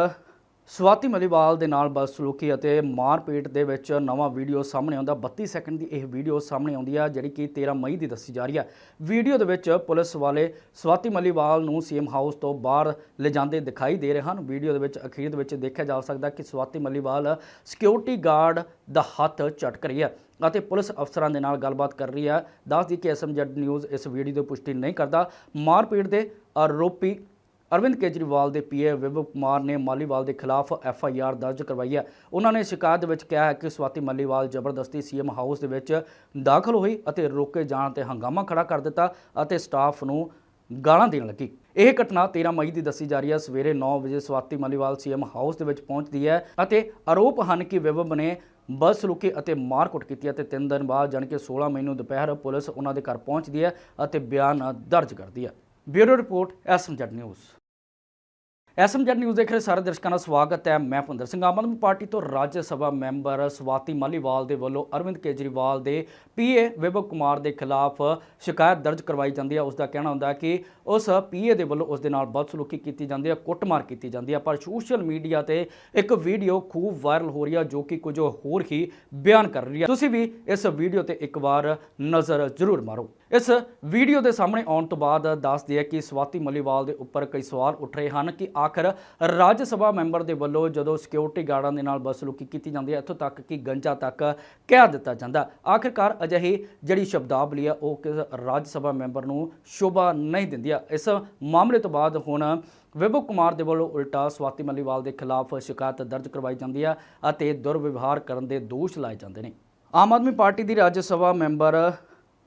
ਸਵਾਤੀ ਮਲੀਵਾਲ ਦੇ ਨਾਲ ਬਦਸਲੂਕੀ ਅਤੇ ਮਾਰਪੀਟ ਦੇ ਵਿੱਚ ਨਵਾਂ ਵੀਡੀਓ ਸਾਹਮਣੇ ਆਉਂਦਾ। 32 ਸੈਕਿੰਡ ਦੀ ਇਹ ਵੀਡੀਓ ਸਾਹਮਣੇ ਆਉਂਦੀ ਆ, ਜਿਹੜੀ ਕਿ 13 ਮਈ ਦੀ ਦੱਸੀ ਜਾ ਰਹੀ ਆ। ਵੀਡੀਓ ਦੇ ਵਿੱਚ ਪੁਲਿਸ ਵਾਲੇ ਸਵਾਤੀ ਮਲੀਵਾਲ ਨੂੰ ਸੀਐਮ ਹਾਊਸ ਤੋਂ ਬਾਹਰ ਲਿਜਾਂਦੇ ਦਿਖਾਈ ਦੇ ਰਹੇ ਹਨ। ਵੀਡੀਓ ਦੇ ਵਿੱਚ ਅਖੀਰ ਦੇ ਵਿੱਚ ਦੇਖਿਆ ਜਾ ਸਕਦਾ ਕਿ ਸਵਾਤੀ ਮਲੀਵਾਲ ਸਿਕਿਉਰਿਟੀ ਗਾਰਡ ਦਾ ਹੱਥ ਝਟਕ ਰਹੀ ਹੈ ਅਤੇ ਪੁਲਿਸ ਅਫਸਰਾਂ ਦੇ ਨਾਲ ਗੱਲਬਾਤ ਕਰ ਰਹੀ ਹੈ ਦੱਸਦੀ ਕਿ ਐਸਐਮਜੈਡ ਨਿਊਜ਼ ਇਸ ਵੀਡੀਓ ਦੀ ਪੁਸ਼ਟੀ ਨਹੀਂ ਕਰਦਾ। ਮਾਰਪੀਟ ਦੇ ਆਰੋਪੀ ਅਰਵਿੰਦ ਕੇਜਰੀਵਾਲ ਦੇ ਪੀਏ ਵਿਭਵ ਕੁਮਾਰ ਨੇ ਮਾਲੀਵਾਲ ਦੇ ਖਿਲਾਫ ਐਫ ਆਈ ਆਰ ਦਰਜ ਕਰਵਾਈ ਹੈ। ਉਹਨਾਂ ਨੇ ਸ਼ਿਕਾਇਤ ਵਿੱਚ ਕਿਹਾ ਹੈ ਕਿ ਸਵਾਤੀ ਮਾਲੀਵਾਲ ਜ਼ਬਰਦਸਤੀ ਸੀਐਮ ਹਾਊਸ ਦੇ ਵਿੱਚ ਦਾਖਲ ਹੋਈ ਅਤੇ ਰੋਕੇ ਜਾਣ ਤੇ ਹੰਗਾਮਾ ਖੜਾ ਕਰ ਦਿੱਤਾ ਅਤੇ ਸਟਾਫ ਨੂੰ ਗਾਲਾਂ ਦੇਣ ਲੱਗੀ। ਇਹ ਘਟਨਾ 13 ਮਈ ਦੀ ਦੱਸੀ ਜਾ ਰਹੀ ਹੈ। ਸਵੇਰੇ 9 ਵਜੇ ਸਵਾਤੀ ਮਾਲੀਵਾਲ ਸੀਐਮ ਹਾਊਸ ਦੇ ਵਿੱਚ ਪਹੁੰਚਦੀ ਹੈ ਅਤੇ ਆਰੋਪ ਹਨ ਕਿ ਵਿਭਵ ਨੇ ਬਦਸਲੂਕੀ ਅਤੇ ਮਾਰਕੁੱਟ ਕੀਤੀ ਹੈ ਤੇ 3 ਦਿਨ ਬਾਅਦ ਜਾਣੀ ਕਿ 16 ਮਈ ਨੂੰ ਦੁਪਹਿਰ ਪੁਲਿਸ ਉਹਨਾਂ ਦੇ ਘਰ ਪਹੁੰਚਦੀ ਹੈ ਅਤੇ ਬਿਆਨ ਦਰਜ ਕਰਦੀ ਹੈ। Bureau report SMZ news. SMZ news ਦੇਖ ਰਹੇ ਸਾਰੇ ਦਰਸ਼ਕਾਂ ਦਾ ਸਵਾਗਤ ਹੈ। ਮੈਂ ਭੁੰਦਰ ਸਿੰਘ, ਆਮ ਆਦਮੀ ਪਾਰਟੀ ਤੋਂ ਰਾਜ ਸਭਾ ਮੈਂਬਰ ਸਵਾਤੀ ਮਾਲੀਵਾਲ ਦੇ ਵੱਲੋਂ ਅਰਵਿੰਦ ਕੇਜਰੀਵਾਲ ਦੇ ਪੀਏ ਵਿਭਵ ਕੁਮਾਰ ਦੇ ਖਿਲਾਫ ਸ਼ਿਕਾਇਤ ਦਰਜ ਕਰਵਾਈ ਜਾਂਦੀ ਹੈ। ਉਸ ਦਾ ਕਹਿਣਾ ਹੁੰਦਾ ਕਿ ਉਸ ਪੀਏ ਦੇ ਵੱਲੋਂ ਉਸ ਦੇ ਨਾਲ ਬਦਸਲੂਕੀ ਕੀਤੀ ਜਾਂਦੀ ਹੈ, ਕੁੱਟਮਾਰ ਕੀਤੀ ਜਾਂਦੀ ਹੈ। ਪਰ ਸੋਸ਼ਲ ਮੀਡੀਆ ਤੇ ਇੱਕ ਵੀਡੀਓ ਖੂਬ ਵਾਇਰਲ ਹੋ ਰਹੀ ਹੈ, ਜੋ ਕਿ ਕੁਝ ਹੋਰ ਹੀ ਬਿਆਨ ਕਰ ਰਹੀ ਹੈ। ਤੁਸੀਂ ਵੀ ਇਸ ਵੀਡੀਓ ਤੇ ਇੱਕ ਵਾਰ ਨਜ਼ਰ ਜ਼ਰੂਰ ਮਾਰੋ। ਇਸ ਵੀਡੀਓ ਦੇ ਸਾਹਮਣੇ ਆਉਣ ਤੋਂ ਬਾਅਦ ਦੱਸਦੀ ਹੈ ਕਿ ਸਵਾਤੀ ਮਲੀਵਾਲ ਦੇ ਉੱਪਰ ਕਈ ਸਵਾਲ ਉੱਠ ਰਹੇ ਹਨ ਕਿ ਆ ਆਖਰ ਰਾਜ ਸਭਾ ਮੈਂਬਰ ਦੇ ਵੱਲੋਂ ਜਦੋਂ ਸਿਕਿਉਰਿਟੀ ਗਾਰਡਾਂ ਦੇ ਨਾਲ ਬਦਸਲੂਕੀ ਕੀਤੀ ਜਾਂਦੀ ਹੈ, ਇੱਥੋਂ ਤੱਕ ਕਿ ਗੰਜਾ ਤੱਕ ਕਹਿ ਦਿੱਤਾ ਜਾਂਦਾ। ਆਖਿਰਕਾਰ ਅਜਿਹੀ ਜਿਹੜੀ ਸ਼ਬਦਾਵਲੀ ਆ ਉਹ ਕਿਸ ਰਾਜ ਸਭਾ ਮੈਂਬਰ ਨੂੰ ਸ਼ੋਭਾ ਨਹੀਂ ਦਿੰਦੀ ਆ ਇਸ ਮਾਮਲੇ ਤੋਂ ਬਾਅਦ ਹੁਣ ਵਿਭੂ ਕੁਮਾਰ ਦੇ ਵੱਲੋਂ ਉਲਟਾ ਸਵਾਤੀ ਮੱਲੀਵਾਲ ਦੇ ਖਿਲਾਫ ਸ਼ਿਕਾਇਤ ਦਰਜ ਕਰਵਾਈ ਜਾਂਦੀ ਹੈ ਅਤੇ ਦੁਰਵਿਵਹਾਰ ਕਰਨ ਦੇ ਦੋਸ਼ ਲਾਏ ਜਾਂਦੇ ਨੇ। ਆਮ ਆਦਮੀ ਪਾਰਟੀ ਦੀ ਰਾਜ ਸਭਾ ਮੈਂਬਰ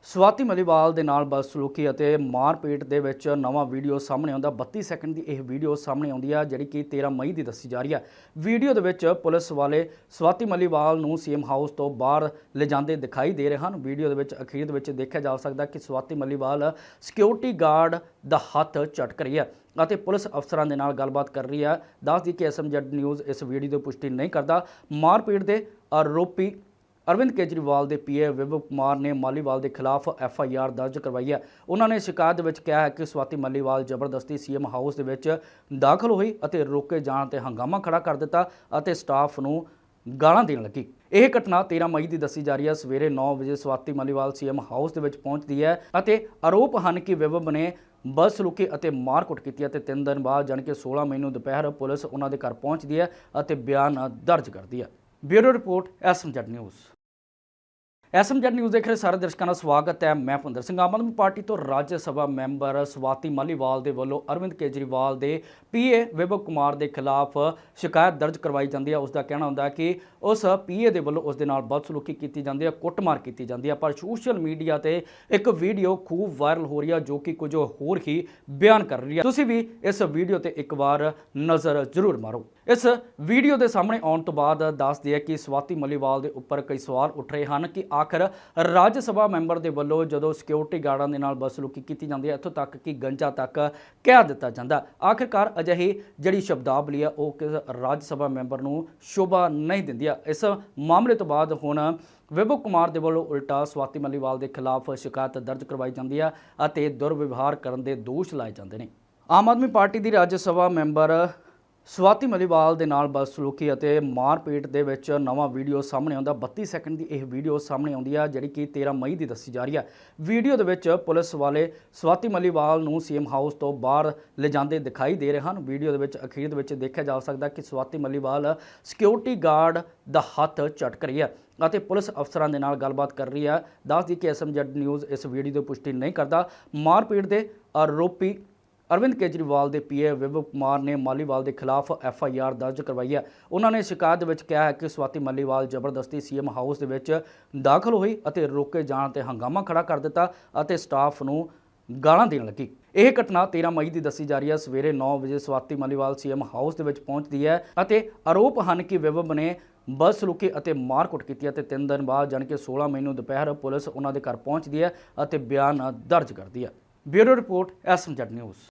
ਸਵਾਤੀ ਮਲੀਵਾਲ ਦੇ ਨਾਲ ਬਦਸਲੂਕੀ ਅਤੇ ਮਾਰਪੀਟ ਦੇ ਵਿੱਚ ਨਵਾਂ ਵੀਡੀਓ ਸਾਹਮਣੇ ਆਉਂਦਾ। 32 ਸੈਕਿੰਡ ਦੀ ਇਹ ਵੀਡੀਓ ਸਾਹਮਣੇ ਆਉਂਦੀ ਆ, ਜਿਹੜੀ ਕਿ 13 ਮਈ ਦੀ ਦੱਸੀ ਜਾ ਰਹੀ ਹੈ ਵੀਡੀਓ ਦੇ ਵਿੱਚ ਪੁਲਿਸ ਵਾਲੇ ਸਵਾਤੀ ਮਲੀਵਾਲ ਨੂੰ ਸੀਐਮ ਹਾਊਸ ਤੋਂ ਬਾਹਰ ਲਿਜਾਂਦੇ ਦਿਖਾਈ ਦੇ ਰਹੇ ਹਨ। ਵੀਡੀਓ ਦੇ ਵਿੱਚ ਅਖੀਰ ਦੇ ਵਿੱਚ ਦੇਖਿਆ ਜਾ ਸਕਦਾ ਕਿ ਸਵਾਤੀ ਮਲੀਵਾਲ ਸਿਕਿਉਰਿਟੀ ਗਾਰਡ ਦਾ ਹੱਥ ਝਟਕ ਰਹੀ ਹੈ ਅਤੇ ਪੁਲਿਸ ਅਫਸਰਾਂ ਦੇ ਨਾਲ ਗੱਲਬਾਤ ਕਰ ਰਹੀ ਹੈ ਦੱਸਦੀ ਕਿ ਐਸਐਮਜੈਡ ਨਿਊਜ਼ ਇਸ ਵੀਡੀਓ ਦੀ ਪੁਸ਼ਟੀ ਨਹੀਂ ਕਰਦਾ। ਮਾਰਪੀਟ ਦੇ ਆਰੋਪੀ ਅਰਵਿੰਦ ਕੇਜਰੀਵਾਲ ਦੇ ਪੀਏ ਵਿਭਵ ਕੁਮਾਰ ਨੇ ਮਾਲੀਵਾਲ ਦੇ ਖਿਲਾਫ ਐਫ ਆਈ ਆਰ ਦਰਜ ਕਰਵਾਈ ਹੈ। ਉਹਨਾਂ ਨੇ ਸ਼ਿਕਾਇਤ ਵਿੱਚ ਕਿਹਾ ਹੈ ਕਿ ਸਵਾਤੀ ਮਾਲੀਵਾਲ ਜ਼ਬਰਦਸਤੀ ਸੀਐਮ ਹਾਊਸ ਦੇ ਵਿੱਚ ਦਾਖਲ ਹੋਈ ਅਤੇ ਰੋਕੇ ਜਾਣ ਤੇ ਹੰਗਾਮਾ ਖੜਾ ਕਰ ਦਿੱਤਾ ਅਤੇ ਸਟਾਫ ਨੂੰ ਗਾਲਾਂ ਦੇਣ ਲੱਗੀ। ਇਹ ਘਟਨਾ 13 ਮਈ ਦੀ ਦੱਸੀ ਜਾ ਰਹੀ ਹੈ। ਸਵੇਰੇ 9 ਵਜੇ ਸਵਾਤੀ ਮਾਲੀਵਾਲ ਸੀਐਮ ਹਾਊਸ ਦੇ ਵਿੱਚ ਪਹੁੰਚਦੀ ਹੈ ਅਤੇ ਆਰੋਪ ਹਨ ਕਿ ਵਿਭਵ ਨੇ ਬਦਸਲੂਕੀ ਅਤੇ ਮਾਰਕੁੱਟ ਕੀਤੀ ਹੈ ਤੇ 3 ਦਿਨ ਬਾਅਦ ਜਾਣੀ ਕਿ 16 ਮਈ ਨੂੰ ਦੁਪਹਿਰ ਪੁਲਿਸ ਉਹਨਾਂ ਦੇ ਘਰ ਪਹੁੰਚਦੀ ਹੈ ਅਤੇ ਬਿਆਨ ਦਰਜ ਕਰਦੀ ਹੈ। Bureau report SMZ news. SMZ news ਦੇਖ ਰਹੇ ਸਾਰੇ ਦਰਸ਼ਕਾਂ ਦਾ ਸਵਾਗਤ ਹੈ। ਮੈਂ ਭੁੰਦਰ ਸਿੰਘ, ਆਮ ਆਦਮੀ ਪਾਰਟੀ ਤੋਂ ਰਾਜ ਸਭਾ ਮੈਂਬਰ ਸਵਾਤੀ ਮਾਲੀਵਾਲ ਦੇ ਵੱਲੋਂ ਅਰਵਿੰਦ ਕੇਜਰੀਵਾਲ ਦੇ ਪੀਏ ਵਿਭਵ ਕੁਮਾਰ ਦੇ ਖਿਲਾਫ ਸ਼ਿਕਾਇਤ ਦਰਜ ਕਰਵਾਈ ਜਾਂਦੀ ਹੈ। ਉਸ ਦਾ ਕਹਿਣਾ ਹੁੰਦਾ ਕਿ ਉਸ ਪੀਏ ਦੇ ਵੱਲੋਂ ਉਸ ਦੇ ਨਾਲ ਬਦਸਲੂਕੀ ਕੀਤੀ ਜਾਂਦੀ ਹੈ, ਕੁੱਟਮਾਰ ਕੀਤੀ ਜਾਂਦੀ ਹੈ। ਪਰ ਸੋਸ਼ਲ ਮੀਡੀਆ ਤੇ ਇੱਕ ਵੀਡੀਓ ਖੂਬ ਵਾਇਰਲ ਹੋ ਰਹੀ ਹੈ, ਜੋ ਕਿ ਕੁਝ ਹੋਰ ਹੀ ਬਿਆਨ ਕਰ ਰਹੀ ਹੈ। ਤੁਸੀਂ ਵੀ ਇਸ ਵੀਡੀਓ ਤੇ ਇੱਕ ਵਾਰ ਨਜ਼ਰ ਜ਼ਰੂਰ ਮਾਰੋ। ਇਸ ਵੀਡੀਓ ਦੇ ਸਾਹਮਣੇ ਆਉਣ ਤੋਂ ਬਾਅਦ ਦੱਸਦੀ ਹੈ ਕਿ ਸਵਾਤੀ ਮਲੀਵਾਲ ਦੇ ਉੱਪਰ ਕਈ ਸਵਾਲ ਉੱਠ ਰਹੇ ਹਨ ਕਿ ਆਖਰ ਰਾਜ ਸਭਾ ਮੈਂਬਰ ਦੇ ਵੱਲੋਂ ਜਦੋਂ ਸਿਕਿਉਰਿਟੀ ਗਾਰਡਾਂ ਦੇ ਨਾਲ ਬਸਲੂਕੀ ਕੀਤੀ ਜਾਂਦੀ ਹੈ, ਇੱਥੋਂ ਤੱਕ ਕਿ ਗੰਜਾ ਤੱਕ ਕਹਿ ਦਿੱਤਾ ਜਾਂਦਾ। ਆਖਿਰਕਾਰ ਅਜਿਹੀ ਜਿਹੜੀ ਸ਼ਬਦਾਵਲੀ ਆ, ਉਹ ਕਿਸ ਰਾਜ ਸਭਾ ਮੈਂਬਰ ਨੂੰ ਸ਼ੋਭਾ ਨਹੀਂ ਦਿੰਦੀ ਆ। ਇਸ ਮਾਮਲੇ ਤੋਂ ਬਾਅਦ ਹੁਣ ਵਿਭੂ ਕੁਮਾਰ ਦੇ ਵੱਲੋਂ ਉਲਟਾ ਸਵਾਤੀ ਮਲੀਵਾਲ ਦੇ ਖਿਲਾਫ ਸ਼ਿਕਾਇਤ ਦਰਜ ਕਰਵਾਈ ਜਾਂਦੀ ਹੈ ਅਤੇ ਦੁਰਵਿਵਹਾਰ ਕਰਨ ਦੇ ਦੋਸ਼ ਲਾਏ ਜਾਂਦੇ ਨੇ। ਆਮ ਆਦਮੀ ਪਾਰਟੀ ਦੀ ਰਾਜ ਸਭਾ ਮੈਂਬਰ ਸਵਾਤੀ ਮਲੀਵਾਲ ਦੇ ਨਾਲ ਬਦਸਲੂਕੀ ਅਤੇ ਮਾਰਪੀਟ ਦੇ ਵਿੱਚ ਨਵਾਂ ਵੀਡੀਓ ਸਾਹਮਣੇ ਆਉਂਦਾ। 32 ਸੈਕਿੰਡ ਦੀ ਇਹ ਵੀਡੀਓ ਸਾਹਮਣੇ ਆਉਂਦੀ ਆ, ਜਿਹੜੀ ਕਿ 13 ਮਈ ਦੀ ਦੱਸੀ ਜਾ ਰਹੀ ਹੈ ਵੀਡੀਓ ਦੇ ਵਿੱਚ ਪੁਲਿਸ ਵਾਲੇ ਸਵਾਤੀ ਮਲੀਵਾਲ ਨੂੰ ਸੀਐਮ ਹਾਊਸ ਤੋਂ ਬਾਹਰ ਲਿਜਾਂਦੇ ਦਿਖਾਈ ਦੇ ਰਹੇ ਹਨ। ਵੀਡੀਓ ਦੇ ਵਿੱਚ ਅਖੀਰ ਦੇ ਵਿੱਚ ਦੇਖਿਆ ਜਾ ਸਕਦਾ ਕਿ ਸਵਾਤੀ ਮਲੀਵਾਲ ਸਿਕਿਉਰਿਟੀ ਗਾਰਡ ਦਾ ਹੱਥ ਝਟਕ ਰਹੀ ਹੈ ਅਤੇ ਪੁਲਿਸ ਅਫਸਰਾਂ ਦੇ ਨਾਲ ਗੱਲਬਾਤ ਕਰ ਰਹੀ ਹੈ ਦੱਸਦੀ ਕਿ ਐਸਐਮਜੈਡ ਨਿਊਜ਼ ਇਸ ਵੀਡੀਓ ਦੀ ਪੁਸ਼ਟੀ ਨਹੀਂ ਕਰਦਾ। ਮਾਰਪੀਟ ਦੇ ਆਰੋਪੀ ਅਰਵਿੰਦ ਕੇਜਰੀਵਾਲ ਦੇ ਪੀਏ ਵਿਭਵ ਕੁਮਾਰ ਨੇ ਮਾਲੀਵਾਲ ਦੇ ਖਿਲਾਫ ਐਫ ਆਈ ਆਰ ਦਰਜ ਕਰਵਾਈ ਹੈ। ਉਹਨਾਂ ਨੇ ਸ਼ਿਕਾਇਤ ਦੇ ਵਿੱਚ ਕਿਹਾ ਹੈ ਕਿ ਸਵਾਤੀ ਮਾਲੀਵਾਲ ਜ਼ਬਰਦਸਤੀ ਸੀਐਮ ਹਾਊਸ ਦੇ ਵਿੱਚ ਦਾਖਲ ਹੋਈ ਅਤੇ ਰੋਕੇ ਜਾਣ ਤੇ ਹੰਗਾਮਾ ਖੜਾ ਕਰ ਦਿੱਤਾ ਅਤੇ ਸਟਾਫ ਨੂੰ ਗਾਲਾਂ ਦੇਣ ਲੱਗੀ। ਇਹ ਘਟਨਾ 13 ਮਈ ਦੀ ਦੱਸੀ ਜਾ ਰਹੀ ਹੈ। ਸਵੇਰੇ 9 ਵਜੇ ਸਵਾਤੀ ਮਲੀਵਾਲ ਸੀਐਮ ਹਾਊਸ ਦੇ ਵਿੱਚ ਪਹੁੰਚਦੀ ਹੈ ਅਤੇ ਆਰੋਪ ਹਨ ਕਿ ਵਿਭਵ ਨੇ ਬਦਸਲੂਕੀ ਅਤੇ ਮਾਰਕੁੱਟ ਕੀਤੀ ਅਤੇ 3 ਦਿਨ ਬਾਅਦ ਜਾਣੀ ਕਿ 16 ਮਈ ਨੂੰ ਦੁਪਹਿਰ ਪੁਲਿਸ ਉਹਨਾਂ ਦੇ ਘਰ ਪਹੁੰਚਦੀ ਹੈ ਅਤੇ ਬਿਆਨ ਦਰਜ ਕਰਦੀ ਹੈ। Bureau report SMZ news.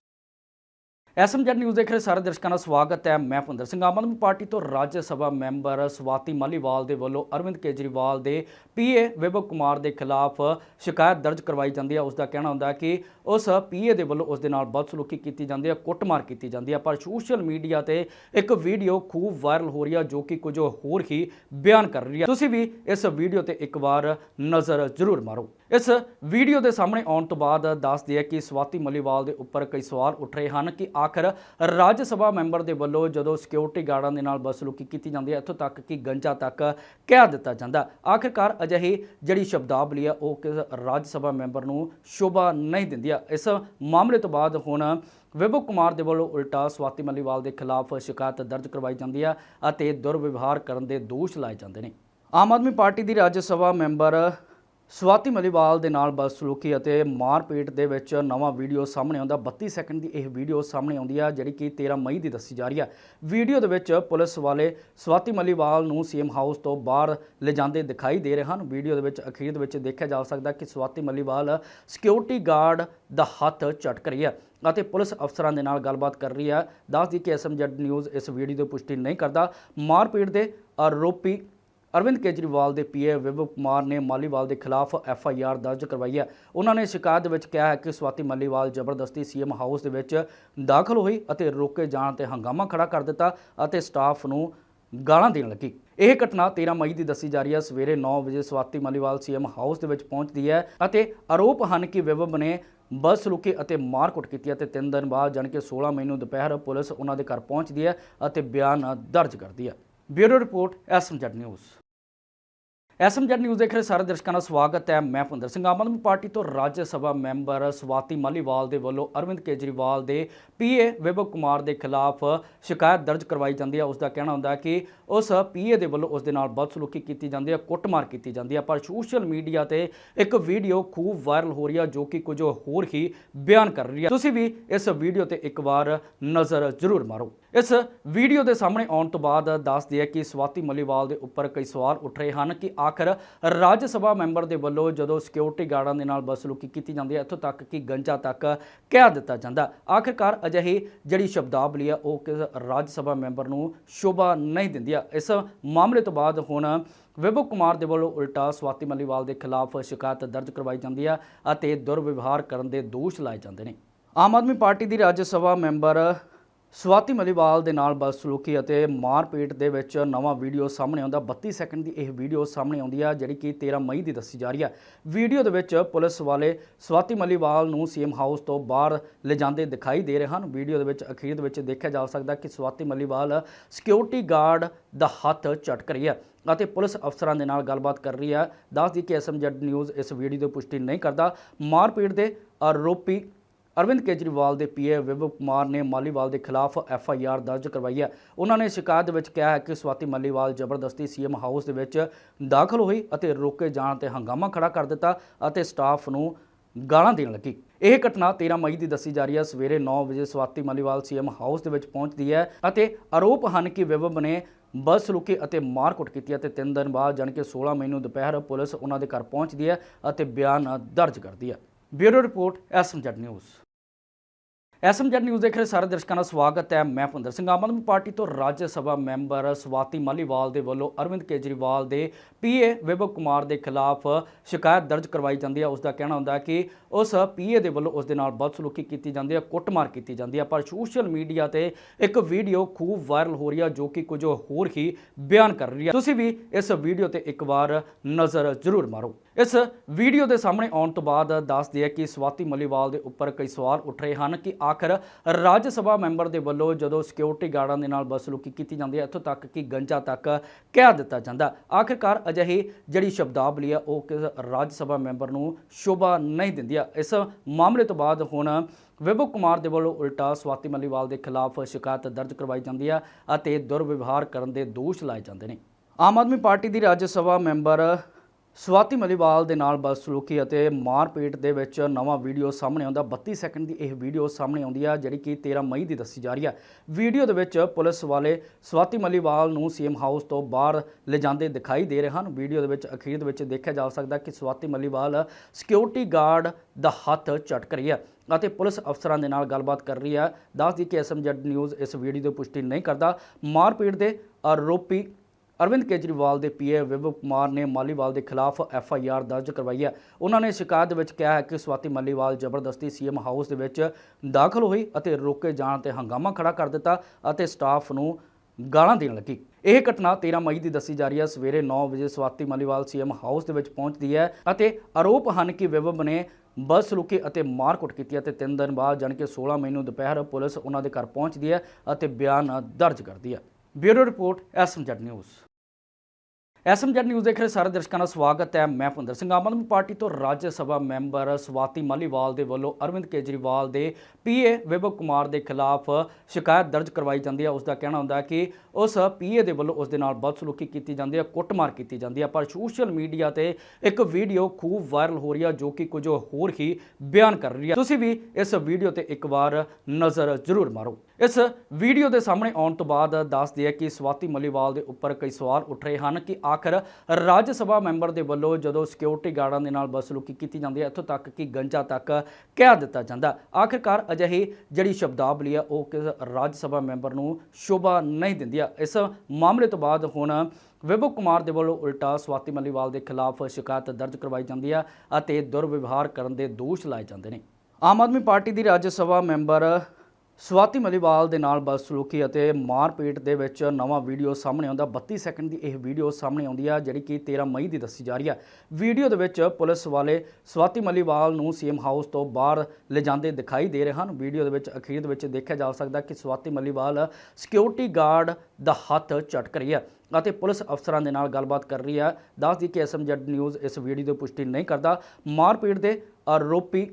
SMZ news ਦੇਖ ਰਹੇ ਸਾਰੇ ਦਰਸ਼ਕਾਂ ਦਾ ਸਵਾਗਤ ਹੈ। ਮੈਂ ਭੁੰਦਰ ਸਿੰਘ ਆਮ ਆਦਮੀ ਪਾਰਟੀ ਤੋਂ ਰਾਜ ਸਭਾ ਮੈਂਬਰ ਸਵਾਤੀ ਮਾਲੀਵਾਲ ਦੇ ਵੱਲੋਂ ਅਰਵਿੰਦ ਕੇਜਰੀਵਾਲ ਦੇ ਪੀਏ ਵਿਭਵ ਕੁਮਾਰ ਦੇ ਖਿਲਾਫ ਸ਼ਿਕਾਇਤ ਦਰਜ ਕਰਵਾਈ ਜਾਂਦੀ ਹੈ। ਉਸ ਦਾ ਕਹਿਣਾ ਹੁੰਦਾ ਕਿ ਉਸ ਪੀਏ ਦੇ ਵੱਲੋਂ ਉਸ ਦੇ ਨਾਲ ਬਦਸਲੂਕੀ ਕੀਤੀ ਜਾਂਦੀ ਹੈ, ਕੁੱਟਮਾਰ ਕੀਤੀ ਜਾਂਦੀ ਹੈ। ਪਰ ਸੋਸ਼ਲ ਮੀਡੀਆ ਤੇ ਇੱਕ ਵੀਡੀਓ ਖੂਬ ਵਾਇਰਲ ਹੋ ਰਹੀ ਹੈ, ਜੋ ਕਿ ਕੁਝ ਹੋਰ ਹੀ ਬਿਆਨ ਕਰ ਰਹੀ ਹੈ। ਤੁਸੀਂ ਵੀ ਇਸ ਵੀਡੀਓ ਤੇ ਇੱਕ ਵਾਰ ਨਜ਼ਰ ਜ਼ਰੂਰ ਮਾਰੋ। ਇਸ ਵੀਡੀਓ ਦੇ ਸਾਹਮਣੇ ਆਉਣ ਤੋਂ ਬਾਅਦ ਦੱਸਦੀ ਹੈ ਕਿ ਸਵਾਤੀ ਮਲੀਵਾਲ ਦੇ ਉੱਪਰ ਕਈ ਸਵਾਲ ਉੱਠ ਰਹੇ ਹਨ ਕਿ ਆਖਰ ਰਾਜ ਸਭਾ ਮੈਂਬਰ ਦੇ ਵੱਲੋਂ ਜਦੋਂ ਸਿਕਿਉਰਿਟੀ ਗਾਰਡਾਂ ਦੇ ਨਾਲ ਬਸਲੂਕੀ ਕੀਤੀ ਜਾਂਦੀ ਹੈ, ਇੱਥੋਂ ਤੱਕ ਕਿ ਗੰਜਾ ਤੱਕ ਕਹਿ ਦਿੱਤਾ ਜਾਂਦਾ। ਆਖਿਰਕਾਰ ਅਜਿਹੀ ਜਿਹੜੀ ਸ਼ਬਦਾਵਲੀ ਆ ਉਹ ਕਿਸ ਰਾਜ ਸਭਾ ਮੈਂਬਰ ਨੂੰ ਸ਼ੋਭਾ ਨਹੀਂ ਦਿੰਦੀ ਆ। ਇਸ ਮਾਮਲੇ ਤੋਂ ਬਾਅਦ ਹੁਣ ਵਿਭੂ ਕੁਮਾਰ ਦੇ ਵੱਲੋਂ ਉਲਟਾ ਸਵਾਤੀ ਮਲੀਵਾਲ ਦੇ ਖਿਲਾਫ ਸ਼ਿਕਾਇਤ ਦਰਜ ਕਰਵਾਈ ਜਾਂਦੀ ਹੈ ਅਤੇ ਦੁਰਵਿਵਹਾਰ ਕਰਨ ਦੇ ਦੋਸ਼ ਲਾਏ ਜਾਂਦੇ ਨੇ। ਆਮ ਆਦਮੀ ਪਾਰਟੀ ਦੀ ਰਾਜ ਸਭਾ ਮੈਂਬਰ ਸਵਾਤੀ ਮਲੀਵਾਲ ਦੇ ਨਾਲ ਬਦਸਲੂਕੀ ਅਤੇ ਮਾਰਪੀਟ ਦੇ ਵਿੱਚ ਨਵਾਂ ਵੀਡੀਓ ਸਾਹਮਣੇ ਆਉਂਦਾ। 32 ਸੈਕਿੰਡ ਦੀ ਇਹ ਵੀਡੀਓ ਸਾਹਮਣੇ ਆਉਂਦੀ ਹੈ ਜਿਹੜੀ ਕਿ 13 ਮਈ ਦੀ ਦੱਸੀ ਜਾ ਰਹੀ ਹੈ ਵੀਡੀਓ ਦੇ ਵਿੱਚ ਪੁਲਿਸ ਵਾਲੇ ਸਵਾਤੀ ਮਲੀਵਾਲ ਨੂੰ ਸੀਐਮ ਹਾਊਸ ਤੋਂ ਬਾਹਰ ਲਿਜਾਂਦੇ ਦਿਖਾਈ ਦੇ ਰਹੇ ਹਨ। ਵੀਡੀਓ ਦੇ ਵਿੱਚ ਅਖੀਰ ਦੇ ਵਿੱਚ ਦੇਖਿਆ ਜਾ ਸਕਦਾ ਕਿ ਸਵਾਤੀ ਮਲੀਵਾਲ ਸਿਕਿਉਰਿਟੀ ਗਾਰਡ ਦਾ ਹੱਥ ਝਟਕ ਰਹੀ ਹੈ ਅਤੇ ਪੁਲਿਸ ਅਫਸਰਾਂ ਦੇ ਨਾਲ ਗੱਲਬਾਤ ਕਰ ਰਹੀ ਹੈ ਦੱਸਦੀ ਕਿ ਐਸਐਮਜੈਡ ਨਿਊਜ਼ ਇਸ ਵੀਡੀਓ ਦੀ ਪੁਸ਼ਟੀ ਨਹੀਂ ਕਰਦਾ। ਮਾਰਪੀਟ ਦੇ ਆਰੋਪੀ ਅਰਵਿੰਦ ਕੇਜਰੀਵਾਲ ਦੇ ਪੀਏ ਵਿਭਵ ਕੁਮਾਰ ਨੇ ਮਾਲੀਵਾਲ ਦੇ ਖਿਲਾਫ ਐਫ ਆਈ ਆਰ ਦਰਜ ਕਰਵਾਈ ਹੈ। ਉਹਨਾਂ ਨੇ ਸ਼ਿਕਾਇਤ ਵਿੱਚ ਕਿਹਾ ਹੈ ਕਿ ਸਵਾਤੀ ਮਾਲੀਵਾਲ ਜ਼ਬਰਦਸਤੀ ਸੀਐਮ ਹਾਊਸ ਦੇ ਵਿੱਚ ਦਾਖਲ ਹੋਈ ਅਤੇ ਰੋਕੇ ਜਾਣ ਤੇ ਹੰਗਾਮਾ ਖੜਾ ਕਰ ਦਿੱਤਾ ਅਤੇ ਸਟਾਫ ਨੂੰ ਗਾਲਾਂ ਦੇਣ ਲੱਗੀ। ਇਹ ਘਟਨਾ 13 ਮਈ ਦੀ ਦੱਸੀ ਜਾ ਰਹੀ ਹੈ। ਸਵੇਰੇ 9 ਵਜੇ ਸਵਾਤੀ ਮਾਲੀਵਾਲ ਸੀਐਮ ਹਾਊਸ ਦੇ ਵਿੱਚ ਪਹੁੰਚਦੀ ਹੈ ਅਤੇ ਆਰੋਪ ਹਨ ਕਿ ਵਿਭਵ ਨੇ ਬਦਸਲੂਕੀ ਅਤੇ ਮਾਰਕੁੱਟ ਕੀਤੀ ਅਤੇ 3 ਦਿਨ ਬਾਅਦ ਜਾਣੀ ਕਿ 16 ਮਈ ਨੂੰ ਦੁਪਹਿਰ ਪੁਲਿਸ ਉਹਨਾਂ ਦੇ ਘਰ ਪਹੁੰਚਦੀ ਹੈ ਅਤੇ ਬਿਆਨ ਦਰਜ ਕਰਦੀ ਹੈ। Bureau report SMZ news. SMZ news ਦੇਖ ਰਹੇ ਸਾਰੇ ਦਰਸ਼ਕਾਂ ਦਾ ਸਵਾਗਤ ਹੈ। ਮੈਂ ਭੁੰਦਰ ਸਿੰਘ, ਆਮ ਆਦਮੀ ਪਾਰਟੀ ਤੋਂ ਰਾਜ ਸਭਾ ਮੈਂਬਰ ਸਵਾਤੀ ਮਾਲੀਵਾਲ ਦੇ ਵੱਲੋਂ ਅਰਵਿੰਦ ਕੇਜਰੀਵਾਲ ਦੇ ਪੀਏ ਵਿਭਵ ਕੁਮਾਰ ਦੇ ਖਿਲਾਫ ਸ਼ਿਕਾਇਤ ਦਰਜ ਕਰਵਾਈ ਜਾਂਦੀ ਹੈ। ਉਸ ਦਾ ਕਹਿਣਾ ਹੁੰਦਾ ਹੈ ਕਿ ਉਸ ਪੀਏ ਦੇ ਵੱਲੋਂ ਉਸ ਦੇ ਨਾਲ ਬਦਸਲੂਕੀ ਕੀਤੀ ਜਾਂਦੀ ਹੈ, ਕੁੱਟਮਾਰ ਕੀਤੀ ਜਾਂਦੀ ਹੈ। ਪਰ ਸੋਸ਼ਲ ਮੀਡੀਆ ਤੇ ਇੱਕ ਵੀਡੀਓ ਖੂਬ ਵਾਇਰਲ ਹੋ ਰਹੀ ਹੈ, ਜੋ ਕਿ ਕੁਝ ਹੋਰ ਹੀ ਬਿਆਨ ਕਰ ਰਹੀ ਹੈ। ਤੁਸੀਂ ਵੀ ਇਸ ਵੀਡੀਓ ਤੇ ਇੱਕ ਵਾਰ ਨਜ਼ਰ ਜ਼ਰੂਰ ਮਾਰੋ। ਇਸ ਵੀਡੀਓ ਦੇ ਸਾਹਮਣੇ ਆਉਣ ਤੋਂ ਬਾਅਦ ਦੱਸਦੀ ਹੈ ਕਿ ਸਵਾਤੀ ਮਲੀਵਾਲ ਦੇ ਉੱਪਰ ਕਈ ਸਵਾਲ ਉੱਠ ਰਹੇ ਹਨ ਕਿ ਆਖਰ ਰਾਜ ਸਭਾ ਮੈਂਬਰ ਦੇ ਵੱਲੋਂ ਜਦੋਂ ਸਿਕਿਉਰਿਟੀ ਗਾਰਡਾਂ ਦੇ ਨਾਲ ਬਦਸਲੂਕੀ ਕੀਤੀ ਜਾਂਦੀ ਹੈ, ਇੱਥੋਂ ਤੱਕ ਕਿ ਗੰਜਾ ਤੱਕ ਕਹਿ ਦਿੱਤਾ ਜਾਂਦਾ ਆਖਿਰਕਾਰ ਅਜਿਹੀ ਜਿਹੜੀ ਸ਼ਬਦਾਵਲੀ ਹੈ, ਉਹ ਕਿਸ ਰਾਜ ਸਭਾ ਮੈਂਬਰ ਨੂੰ ਸ਼ੋਭਾ ਨਹੀਂ ਦਿੰਦੀ ਹੈ ਇਸ ਮਾਮਲੇ ਤੋਂ ਬਾਅਦ ਹੁਣ ਵਿਭੂ ਕੁਮਾਰ ਦੇ ਵੱਲੋਂ ਉਲਟਾ ਸਵਾਤੀ ਮੱਲੀਵਾਲ ਦੇ ਖਿਲਾਫ ਸ਼ਿਕਾਇਤ ਦਰਜ ਕਰਵਾਈ ਜਾਂਦੀ ਹੈ ਅਤੇ ਦੁਰਵਿਵਹਾਰ ਕਰਨ ਦੇ ਦੋਸ਼ ਲਾਏ ਜਾਂਦੇ ਨੇ। ਆਮ ਆਦਮੀ ਪਾਰਟੀ ਦੀ ਰਾਜ ਸਭਾ ਮੈਂਬਰ ਸਵਾਤੀ ਮਲੀਵਾਲ ਦੇ ਨਾਲ ਬਦਸਲੂਕੀ ਅਤੇ ਮਾਰਪੀਟ ਦੇ ਵਿੱਚ ਨਵਾਂ ਵੀਡੀਓ ਸਾਹਮਣੇ ਆਉਂਦਾ। 32 ਸੈਕਿੰਡ ਦੀ ਇਹ ਵੀਡੀਓ ਸਾਹਮਣੇ ਆਉਂਦੀ ਹੈ ਜਿਹੜੀ ਕਿ 13 ਮਈ ਦੀ ਦੱਸੀ ਜਾ ਰਹੀ ਹੈ ਵੀਡੀਓ ਦੇ ਵਿੱਚ ਪੁਲਿਸ ਵਾਲੇ ਸਵਾਤੀ ਮਲੀਵਾਲ ਨੂੰ ਸੀਐਮ ਹਾਊਸ ਤੋਂ ਬਾਹਰ ਲਿਜਾਂਦੇ ਦਿਖਾਈ ਦੇ ਰਹੇ ਹਨ। ਵੀਡੀਓ ਦੇ ਵਿੱਚ ਅਖੀਰ ਦੇ ਵਿੱਚ ਦੇਖਿਆ ਜਾ ਸਕਦਾ ਕਿ ਸਵਾਤੀ ਮਲੀਵਾਲ ਸਿਕਿਉਰਿਟੀ ਗਾਰਡ ਦਾ ਹੱਥ ਝਟਕ ਰਹੀ ਹੈ ਅਤੇ ਪੁਲਿਸ ਅਫਸਰਾਂ ਦੇ ਨਾਲ ਗੱਲਬਾਤ ਕਰ ਰਹੀ ਹੈ ਦੱਸਦੀ ਕਿ ਐਸਐਮਜੈਡ ਨਿਊਜ਼ ਇਸ ਵੀਡੀਓ ਦੀ ਪੁਸ਼ਟੀ ਨਹੀਂ ਕਰਦਾ। ਮਾਰਪੀਟ ਦੇ ਆਰੋਪੀ ਅਰਵਿੰਦ ਕੇਜਰੀਵਾਲ ਦੇ ਪੀਏ ਵਿਭਵ ਕੁਮਾਰ ਨੇ ਮਾਲੀਵਾਲ ਦੇ ਖਿਲਾਫ ਐਫ ਆਈ ਆਰ ਦਰਜ ਕਰਵਾਈ ਹੈ। ਉਹਨਾਂ ਨੇ ਸ਼ਿਕਾਇਤ ਦੇ ਵਿੱਚ ਕਿਹਾ ਹੈ ਕਿ ਸਵਾਤੀ ਮਾਲੀਵਾਲ ਜ਼ਬਰਦਸਤੀ ਸੀਐਮ ਹਾਊਸ ਦੇ ਵਿੱਚ ਦਾਖਲ ਹੋਈ ਅਤੇ ਰੋਕੇ ਜਾਣ ਤੇ ਹੰਗਾਮਾ ਖੜਾ ਕਰ ਦਿੱਤਾ ਅਤੇ ਸਟਾਫ ਨੂੰ ਗਾਲਾਂ ਦੇਣ ਲੱਗੀ। ਇਹ ਘਟਨਾ 13 ਮਈ ਦੀ ਦੱਸੀ ਜਾ ਰਹੀ ਹੈ। ਸਵੇਰੇ 9 ਵਜੇ ਸਵਾਤੀ ਮਾਲੀਵਾਲ ਸੀਐਮ ਹਾਊਸ ਦੇ ਵਿੱਚ ਪਹੁੰਚਦੀ ਹੈ ਅਤੇ ਆਰੋਪ ਹਨ ਕਿ ਵਿਭਵ ਨੇ ਬਦਸਲੂਕੀ ਅਤੇ ਮਾਰਕੁੱਟ ਕੀਤੀ ਅਤੇ 3 ਦਿਨ ਬਾਅਦ ਜਾਣੀ ਕਿ 16 ਮਈ ਨੂੰ ਦੁਪਹਿਰ ਪੁਲਿਸ ਉਹਨਾਂ ਦੇ ਘਰ ਪਹੁੰਚਦੀ ਹੈ ਅਤੇ ਬਿਆਨ ਦਰਜ ਕਰਦੀ ਹੈ। Bureau report SMZ news. SMZ news ਦੇਖ ਰਹੇ ਸਾਰੇ ਦਰਸ਼ਕਾਂ ਦਾ ਸਵਾਗਤ ਹੈ। ਮੈਂ ਭੁੰਦਰ ਸਿੰਘ, ਆਮ ਆਦਮੀ ਪਾਰਟੀ ਤੋਂ ਰਾਜ ਸਭਾ ਮੈਂਬਰ ਸਵਾਤੀ ਮਾਲੀਵਾਲ ਦੇ ਵੱਲੋਂ ਅਰਵਿੰਦ ਕੇਜਰੀਵਾਲ ਦੇ ਪੀਏ ਵਿਭਵ ਕੁਮਾਰ ਦੇ ਖਿਲਾਫ ਸ਼ਿਕਾਇਤ ਦਰਜ ਕਰਵਾਈ ਜਾਂਦੀ ਹੈ। ਉਸ ਦਾ ਕਹਿਣਾ ਹੁੰਦਾ ਹੈ ਕਿ ਉਸ ਪੀਏ ਦੇ ਵੱਲੋਂ ਉਸ ਦੇ ਨਾਲ ਬਦਸਲੂਕੀ ਕੀਤੀ ਜਾਂਦੀ ਹੈ, ਕੁੱਟਮਾਰ ਕੀਤੀ ਜਾਂਦੀ ਹੈ। ਪਰ ਸੋਸ਼ਲ ਮੀਡੀਆ ਤੇ ਇੱਕ ਵੀਡੀਓ ਖੂਬ ਵਾਇਰਲ ਹੋ ਰਹੀ ਹੈ, ਜੋ ਕਿ ਕੁਝ ਹੋਰ ਹੀ ਬਿਆਨ ਕਰ ਰਹੀ ਹੈ। ਤੁਸੀਂ ਵੀ ਇਸ ਵੀਡੀਓ ਤੇ ਇੱਕ ਵਾਰ ਨਜ਼ਰ ਜ਼ਰੂਰ ਮਾਰੋ। ਇਸ ਵੀਡੀਓ ਦੇ ਸਾਹਮਣੇ ਆਉਣ ਤੋਂ ਬਾਅਦ ਦੱਸਦੀ ਹੈ ਕਿ ਸਵਾਤੀ ਮਲੀਵਾਲ ਦੇ ਉੱਪਰ ਕਈ ਸਵਾਲ ਉੱਠ ਰਹੇ ਹਨ ਕਿ ਆਖਰ ਰਾਜ ਸਭਾ ਮੈਂਬਰ ਦੇ ਵੱਲੋਂ ਜਦੋਂ ਸਿਕਿਉਰਿਟੀ ਗਾਰਡਾਂ ਦੇ ਨਾਲ ਬਦਸਲੂਕੀ ਕੀਤੀ ਜਾਂਦੀ ਹੈ, ਇੱਥੋਂ ਤੱਕ ਕਿ ਗੰਜਾ ਤੱਕ ਕਹਿ ਦਿੱਤਾ ਜਾਂਦਾ। ਆਖਿਰਕਾਰ ਅਜਿਹੀ ਜਿਹੜੀ ਸ਼ਬਦਾਵਲੀ ਆ ਉਹ ਕਿਸ ਰਾਜ ਸਭਾ ਮੈਂਬਰ ਨੂੰ ਸ਼ੋਭਾ ਨਹੀਂ ਦਿੰਦੀ ਹੈ। ਇਸ ਮਾਮਲੇ ਤੋਂ ਬਾਅਦ ਹੁਣ ਵਿਭੂ ਕੁਮਾਰ ਦੇ ਵੱਲੋਂ ਉਲਟਾ ਸਵਾਤੀ ਮੱਲੀਵਾਲ ਦੇ ਖਿਲਾਫ ਸ਼ਿਕਾਇਤ ਦਰਜ ਕਰਵਾਈ ਜਾਂਦੀ ਹੈ ਅਤੇ ਦੁਰਵਿਵਹਾਰ ਕਰਨ ਦੇ ਦੋਸ਼ ਲਾਏ ਜਾਂਦੇ ਨੇ। ਆਮ ਆਦਮੀ ਪਾਰਟੀ ਦੀ ਰਾਜ ਸਭਾ ਮੈਂਬਰ ਸਵਾਤੀ ਮਲੀਵਾਲ ਦੇ ਨਾਲ ਬਦਸਲੂਕੀ ਅਤੇ ਮਾਰਪੀਟ ਦੇ ਵਿੱਚ ਨਵਾਂ ਵੀਡੀਓ ਸਾਹਮਣੇ ਆਉਂਦਾ। 32 ਸੈਕਿੰਡ ਦੀ ਇਹ ਵੀਡੀਓ ਸਾਹਮਣੇ ਆਉਂਦੀ ਆ, ਜਿਹੜੀ ਕਿ 13 ਮਈ ਦੀ ਦੱਸੀ ਜਾ ਰਹੀ ਆ। ਵੀਡੀਓ ਦੇ ਵਿੱਚ ਪੁਲਿਸ ਵਾਲੇ ਸਵਾਤੀ ਮਲੀਵਾਲ ਨੂੰ ਸੀਐਮ ਹਾਊਸ ਤੋਂ ਬਾਹਰ ਲਿਜਾਂਦੇ ਦਿਖਾਈ ਦੇ ਰਹੇ ਹਨ। ਵੀਡੀਓ ਦੇ ਵਿੱਚ ਅਖੀਰ ਦੇ ਵਿੱਚ ਦੇਖਿਆ ਜਾ ਸਕਦਾ ਕਿ ਸਵਾਤੀ ਮਲੀਵਾਲ ਸਿਕਿਉਰਿਟੀ ਗਾਰਡ ਦਾ ਹੱਥ ਝਟਕ ਰਹੀ ਹੈ ਅਤੇ ਪੁਲਿਸ ਅਫਸਰਾਂ ਦੇ ਨਾਲ ਗੱਲਬਾਤ ਕਰ ਰਹੀ ਹੈ ਦੱਸਦੀ ਕਿ ਐਸਐਮਜੈਡ ਨਿਊਜ਼ ਇਸ ਵੀਡੀਓ ਦੀ ਪੁਸ਼ਟੀ ਨਹੀਂ ਕਰਦਾ। ਮਾਰਪੀਟ ਦੇ ਆਰੋਪੀ ਅਰਵਿੰਦ ਕੇਜਰੀਵਾਲ ਦੇ ਪੀਏ ਵਿਭਵ ਕੁਮਾਰ ਨੇ ਮਾਲੀਵਾਲ ਦੇ ਖਿਲਾਫ ਐਫ ਆਈ ਆਰ ਦਰਜ ਕਰਵਾਈ ਹੈ। ਉਹਨਾਂ ਨੇ ਸ਼ਿਕਾਇਤ ਦੇ ਵਿੱਚ ਕਿਹਾ ਹੈ ਕਿ ਸਵਾਤੀ ਮਾਲੀਵਾਲ ਜ਼ਬਰਦਸਤੀ ਸੀਐਮ ਹਾਊਸ ਦੇ ਵਿੱਚ ਦਾਖਲ ਹੋਈ ਅਤੇ ਰੋਕੇ ਜਾਣ ਤੇ ਹੰਗਾਮਾ ਖੜਾ ਕਰ ਦਿੱਤਾ ਅਤੇ ਸਟਾਫ ਨੂੰ ਗਾਲਾਂ ਦੇਣ ਲੱਗੀ। ਇਹ ਘਟਨਾ 13 ਮਈ ਦੀ ਦੱਸੀ ਜਾ ਰਹੀ ਹੈ। ਸਵੇਰੇ 9 ਵਜੇ ਸਵਾਤੀ ਮਾਲੀਵਾਲ ਸੀਐਮ ਹਾਊਸ ਦੇ ਵਿੱਚ ਪਹੁੰਚਦੀ ਹੈ ਅਤੇ ਆਰੋਪ ਹਨ ਕਿ ਵਿਭਵ ਨੇ ਬਦਸਲੂਕੀ ਅਤੇ ਮਾਰਕੁੱਟ ਕੀਤੀ ਅਤੇ 3 ਦਿਨ ਬਾਅਦ ਜਾਣੀ ਕਿ 16 ਮਈ ਨੂੰ ਦੁਪਹਿਰ ਪੁਲਿਸ ਉਹਨਾਂ ਦੇ ਘਰ ਪਹੁੰਚਦੀ ਹੈ ਅਤੇ ਬਿਆਨ ਦਰਜ ਕਰਦੀ ਹੈ। Bureau report SMZ news. SMZ news ਦੇਖ ਰਹੇ ਸਾਰੇ ਦਰਸ਼ਕਾਂ ਦਾ ਸਵਾਗਤ ਹੈ। ਮੈਂ ਭੁੰਦਰ ਸਿੰਘ, ਆਮ ਆਦਮੀ ਪਾਰਟੀ ਤੋਂ ਰਾਜ ਸਭਾ ਮੈਂਬਰ ਸਵਾਤੀ ਮਾਲੀਵਾਲ ਦੇ ਵੱਲੋਂ ਅਰਵਿੰਦ ਕੇਜਰੀਵਾਲ ਦੇ ਪੀਏ ਵਿਭਵ ਕੁਮਾਰ ਦੇ ਖਿਲਾਫ ਸ਼ਿਕਾਇਤ ਦਰਜ ਕਰਵਾਈ ਜਾਂਦੀ ਹੈ। ਉਸ ਦਾ ਕਹਿਣਾ ਹੁੰਦਾ ਕਿ ਉਸ ਪੀਏ ਦੇ ਵੱਲੋਂ ਉਸ ਦੇ ਨਾਲ ਬਦਸਲੂਕੀ ਕੀਤੀ ਜਾਂਦੀ ਹੈ, ਕੁੱਟਮਾਰ ਕੀਤੀ ਜਾਂਦੀ ਹੈ। ਪਰ ਸੋਸ਼ਲ ਮੀਡੀਆ ਤੇ ਇੱਕ ਵੀਡੀਓ ਖੂਬ ਵਾਇਰਲ ਹੋ ਰਹੀ ਹੈ, ਜੋ ਕਿ ਕੁਝ ਹੋਰ ਹੀ ਬਿਆਨ ਕਰ ਰਹੀ ਹੈ। ਤੁਸੀਂ ਵੀ ਇਸ ਵੀਡੀਓ ਤੇ ਇੱਕ ਵਾਰ ਨਜ਼ਰ ਜ਼ਰੂਰ ਮਾਰੋ। ਇਸ ਵੀਡੀਓ ਦੇ ਸਾਹਮਣੇ ਆਉਣ ਤੋਂ ਬਾਅਦ ਦੱਸਦੇ ਹੈ ਕਿ ਸਵਾਤੀ ਮਲੀਵਾਲ ਦੇ ਉੱਪਰ ਕਈ ਸਵਾਲ ਉੱਠ ਰਹੇ ਹਨ ਕਿ ਆਖਰ ਰਾਜ ਸਭਾ ਮੈਂਬਰ ਦੇ ਵੱਲੋਂ ਜਦੋਂ ਸਿਕਿਉਰਿਟੀ ਗਾਰਡਾਂ ਦੇ ਨਾਲ ਬਸਲੂਕੀ ਕੀਤੀ ਜਾਂਦੀ ਹੈ, ਇੱਥੋਂ ਤੱਕ ਕਿ ਗੰਜਾ ਤੱਕ ਕਹਿ ਦਿੱਤਾ ਜਾਂਦਾ। ਆਖਿਰਕਾਰ ਅਜਿਹੀ ਜਿਹੜੀ ਸ਼ਬਦਾਵਲੀ ਆ ਉਹ ਕਿਸ ਰਾਜ ਸਭਾ ਮੈਂਬਰ ਨੂੰ ਸ਼ੋਭਾ ਨਹੀਂ ਦਿੰਦੀ ਆ। ਇਸ ਮਾਮਲੇ ਤੋਂ ਬਾਅਦ ਹੁਣ ਵਿਭੂ ਕੁਮਾਰ ਦੇ ਵੱਲੋਂ ਉਲਟਾ ਸਵਾਤੀ ਮਲੀਵਾਲ ਦੇ ਖਿਲਾਫ ਸ਼ਿਕਾਇਤ ਦਰਜ ਕਰਵਾਈ ਜਾਂਦੀ ਹੈ ਅਤੇ ਦੁਰਵਿਵਹਾਰ ਕਰਨ ਦੇ ਦੋਸ਼ ਲਾਏ ਜਾਂਦੇ ਨੇ। ਆਮ ਆਦਮੀ ਪਾਰਟੀ ਦੀ ਰਾਜ ਸਭਾ ਮੈਂਬਰ ਸਵਾਤੀ ਮਲੀਵਾਲ ਦੇ ਨਾਲ ਬਦਸਲੂਕੀ ਅਤੇ ਮਾਰਪੀਟ ਦੇ ਵਿੱਚ ਨਵਾਂ ਵੀਡੀਓ ਸਾਹਮਣੇ ਆਉਂਦਾ। 32 ਸੈਕਿੰਡ ਦੀ ਇਹ ਵੀਡੀਓ ਸਾਹਮਣੇ ਆਉਂਦੀ ਆ, ਜਿਹੜੀ ਕਿ 13 ਮਈ ਦੀ ਦੱਸੀ ਜਾ ਰਹੀ ਆ। ਵੀਡੀਓ ਦੇ ਵਿੱਚ ਪੁਲਿਸ ਵਾਲੇ ਸਵਾਤੀ ਮਲੀਵਾਲ ਨੂੰ ਸੀਐਮ ਹਾਊਸ ਤੋਂ ਬਾਹਰ ਲਿਜਾਂਦੇ ਦਿਖਾਈ ਦੇ ਰਹੇ ਹਨ। ਵੀਡੀਓ ਦੇ ਵਿੱਚ ਅਖੀਰ ਦੇ ਵਿੱਚ ਦੇਖਿਆ ਜਾ ਸਕਦਾ ਕਿ ਸਵਾਤੀ ਮਲੀਵਾਲ ਸਿਕਿਉਰਿਟੀ ਗਾਰਡ ਦਾ ਹੱਥ ਝਟਕ ਰਹੀ ਹੈ ਅਤੇ ਪੁਲਿਸ ਅਫਸਰਾਂ ਦੇ ਨਾਲ ਗੱਲਬਾਤ ਕਰ ਰਹੀ ਹੈ ਦੱਸਦੀ ਕਿ ਐਸਐਮਜੈਡ ਨਿਊਜ਼ ਇਸ ਵੀਡੀਓ ਦੀ ਪੁਸ਼ਟੀ ਨਹੀਂ ਕਰਦਾ। ਮਾਰਪੀਟ ਦੇ ਆਰੋਪੀ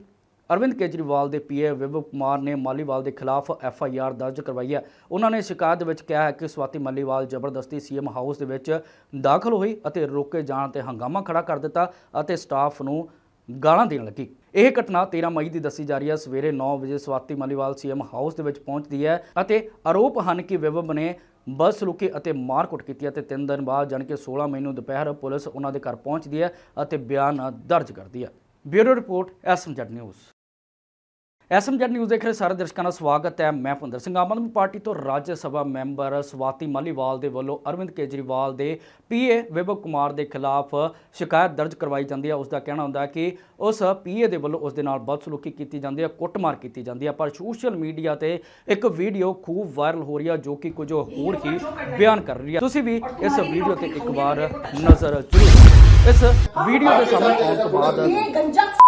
ਅਰਵਿੰਦ ਕੇਜਰੀਵਾਲ ਦੇ ਪੀਏ ਵਿਭਵ ਕੁਮਾਰ ਨੇ ਮਾਲੀਵਾਲ ਦੇ ਖਿਲਾਫ ਐਫ ਆਈ ਆਰ ਦਰਜ ਕਰਵਾਈ ਹੈ। ਉਹਨਾਂ ਨੇ ਸ਼ਿਕਾਇਤ ਵਿੱਚ ਕਿਹਾ ਹੈ ਕਿ ਸਵਾਤੀ ਮਾਲੀਵਾਲ ਜ਼ਬਰਦਸਤੀ ਸੀਐਮ ਹਾਊਸ ਦੇ ਵਿੱਚ ਦਾਖਲ ਹੋਈ ਅਤੇ ਰੋਕੇ ਜਾਣ ਤੇ ਹੰਗਾਮਾ ਖੜਾ ਕਰ ਦਿੱਤਾ ਅਤੇ ਸਟਾਫ ਨੂੰ ਗਾਲਾਂ ਦੇਣ ਲੱਗੀ। ਇਹ ਘਟਨਾ 13 ਮਈ ਦੀ ਦੱਸੀ ਜਾ ਰਹੀ ਹੈ। ਸਵੇਰੇ 9 ਵਜੇ ਸਵਾਤੀ ਮਾਲੀਵਾਲ ਸੀਐਮ ਹਾਊਸ ਦੇ ਵਿੱਚ ਪਹੁੰਚਦੀ ਹੈ ਅਤੇ ਆਰੋਪ ਹਨ ਕਿ ਵਿਭਵ ਨੇ ਬਦਸਲੂਕੀ ਅਤੇ ਮਾਰਕੁੱਟ ਕੀਤੀ ਅਤੇ 3 ਦਿਨ ਬਾਅਦ ਜਾਣੀ ਕਿ 16 ਮਈ ਨੂੰ ਦੁਪਹਿਰ ਪੁਲਿਸ ਉਹਨਾਂ ਦੇ ਘਰ ਪਹੁੰਚਦੀ ਹੈ ਅਤੇ ਬਿਆਨ ਦਰਜ ਕਰਦੀ ਹੈ। Bureau report SMZ news. SMZ news ਦੇਖ ਰਹੇ ਸਾਰੇ ਦਰਸ਼ਕਾਂ ਦਾ ਸਵਾਗਤ ਹੈ। ਮੈਂ ਭੁੰਦਰ ਸਿੰਘ ਆਮ ਆਦਮੀ ਪਾਰਟੀ ਤੋਂ ਰਾਜ ਸਭਾ ਮੈਂਬਰ ਸਵਾਤੀ ਮਾਲੀਵਾਲ ਦੇ ਵੱਲੋਂ ਅਰਵਿੰਦ ਕੇਜਰੀਵਾਲ ਦੇ ਪੀਏ ਵਿਭਵ ਕੁਮਾਰ ਦੇ ਖਿਲਾਫ ਸ਼ਿਕਾਇਤ ਦਰਜ ਕਰਵਾਈ ਜਾਂਦੀ ਹੈ। ਉਸ ਦਾ ਕਹਿਣਾ ਹੁੰਦਾ ਕਿ ਉਸ ਪੀਏ ਦੇ ਵੱਲੋਂ ਉਸ ਦੇ ਨਾਲ ਬਦਸਲੂਕੀ ਕੀਤੀ ਜਾਂਦੀ ਹੈ, ਕੁੱਟਮਾਰ ਕੀਤੀ ਜਾਂਦੀ ਹੈ। ਪਰ ਸੋਸ਼ਲ ਮੀਡੀਆ ਤੇ ਇੱਕ ਵੀਡੀਓ ਖੂਬ ਵਾਇਰਲ ਹੋ ਰਹੀ ਹੈ, ਜੋ ਕਿ ਕੁਝ ਹੋਰ ਹੀ ਬਿਆਨ ਕਰ ਰਹੀ ਹੈ। ਤੁਸੀਂ ਵੀ ਇਸ ਵੀਡੀਓ ਤੇ ਇੱਕ ਵਾਰ ਨਜ਼ਰ ਜ਼ਰੂਰ ਇਸ ਵੀਡੀਓ ਦੇ ਸਾਹਮਣੇ ਆਉਣ ਤੋਂ ਬਾਅਦ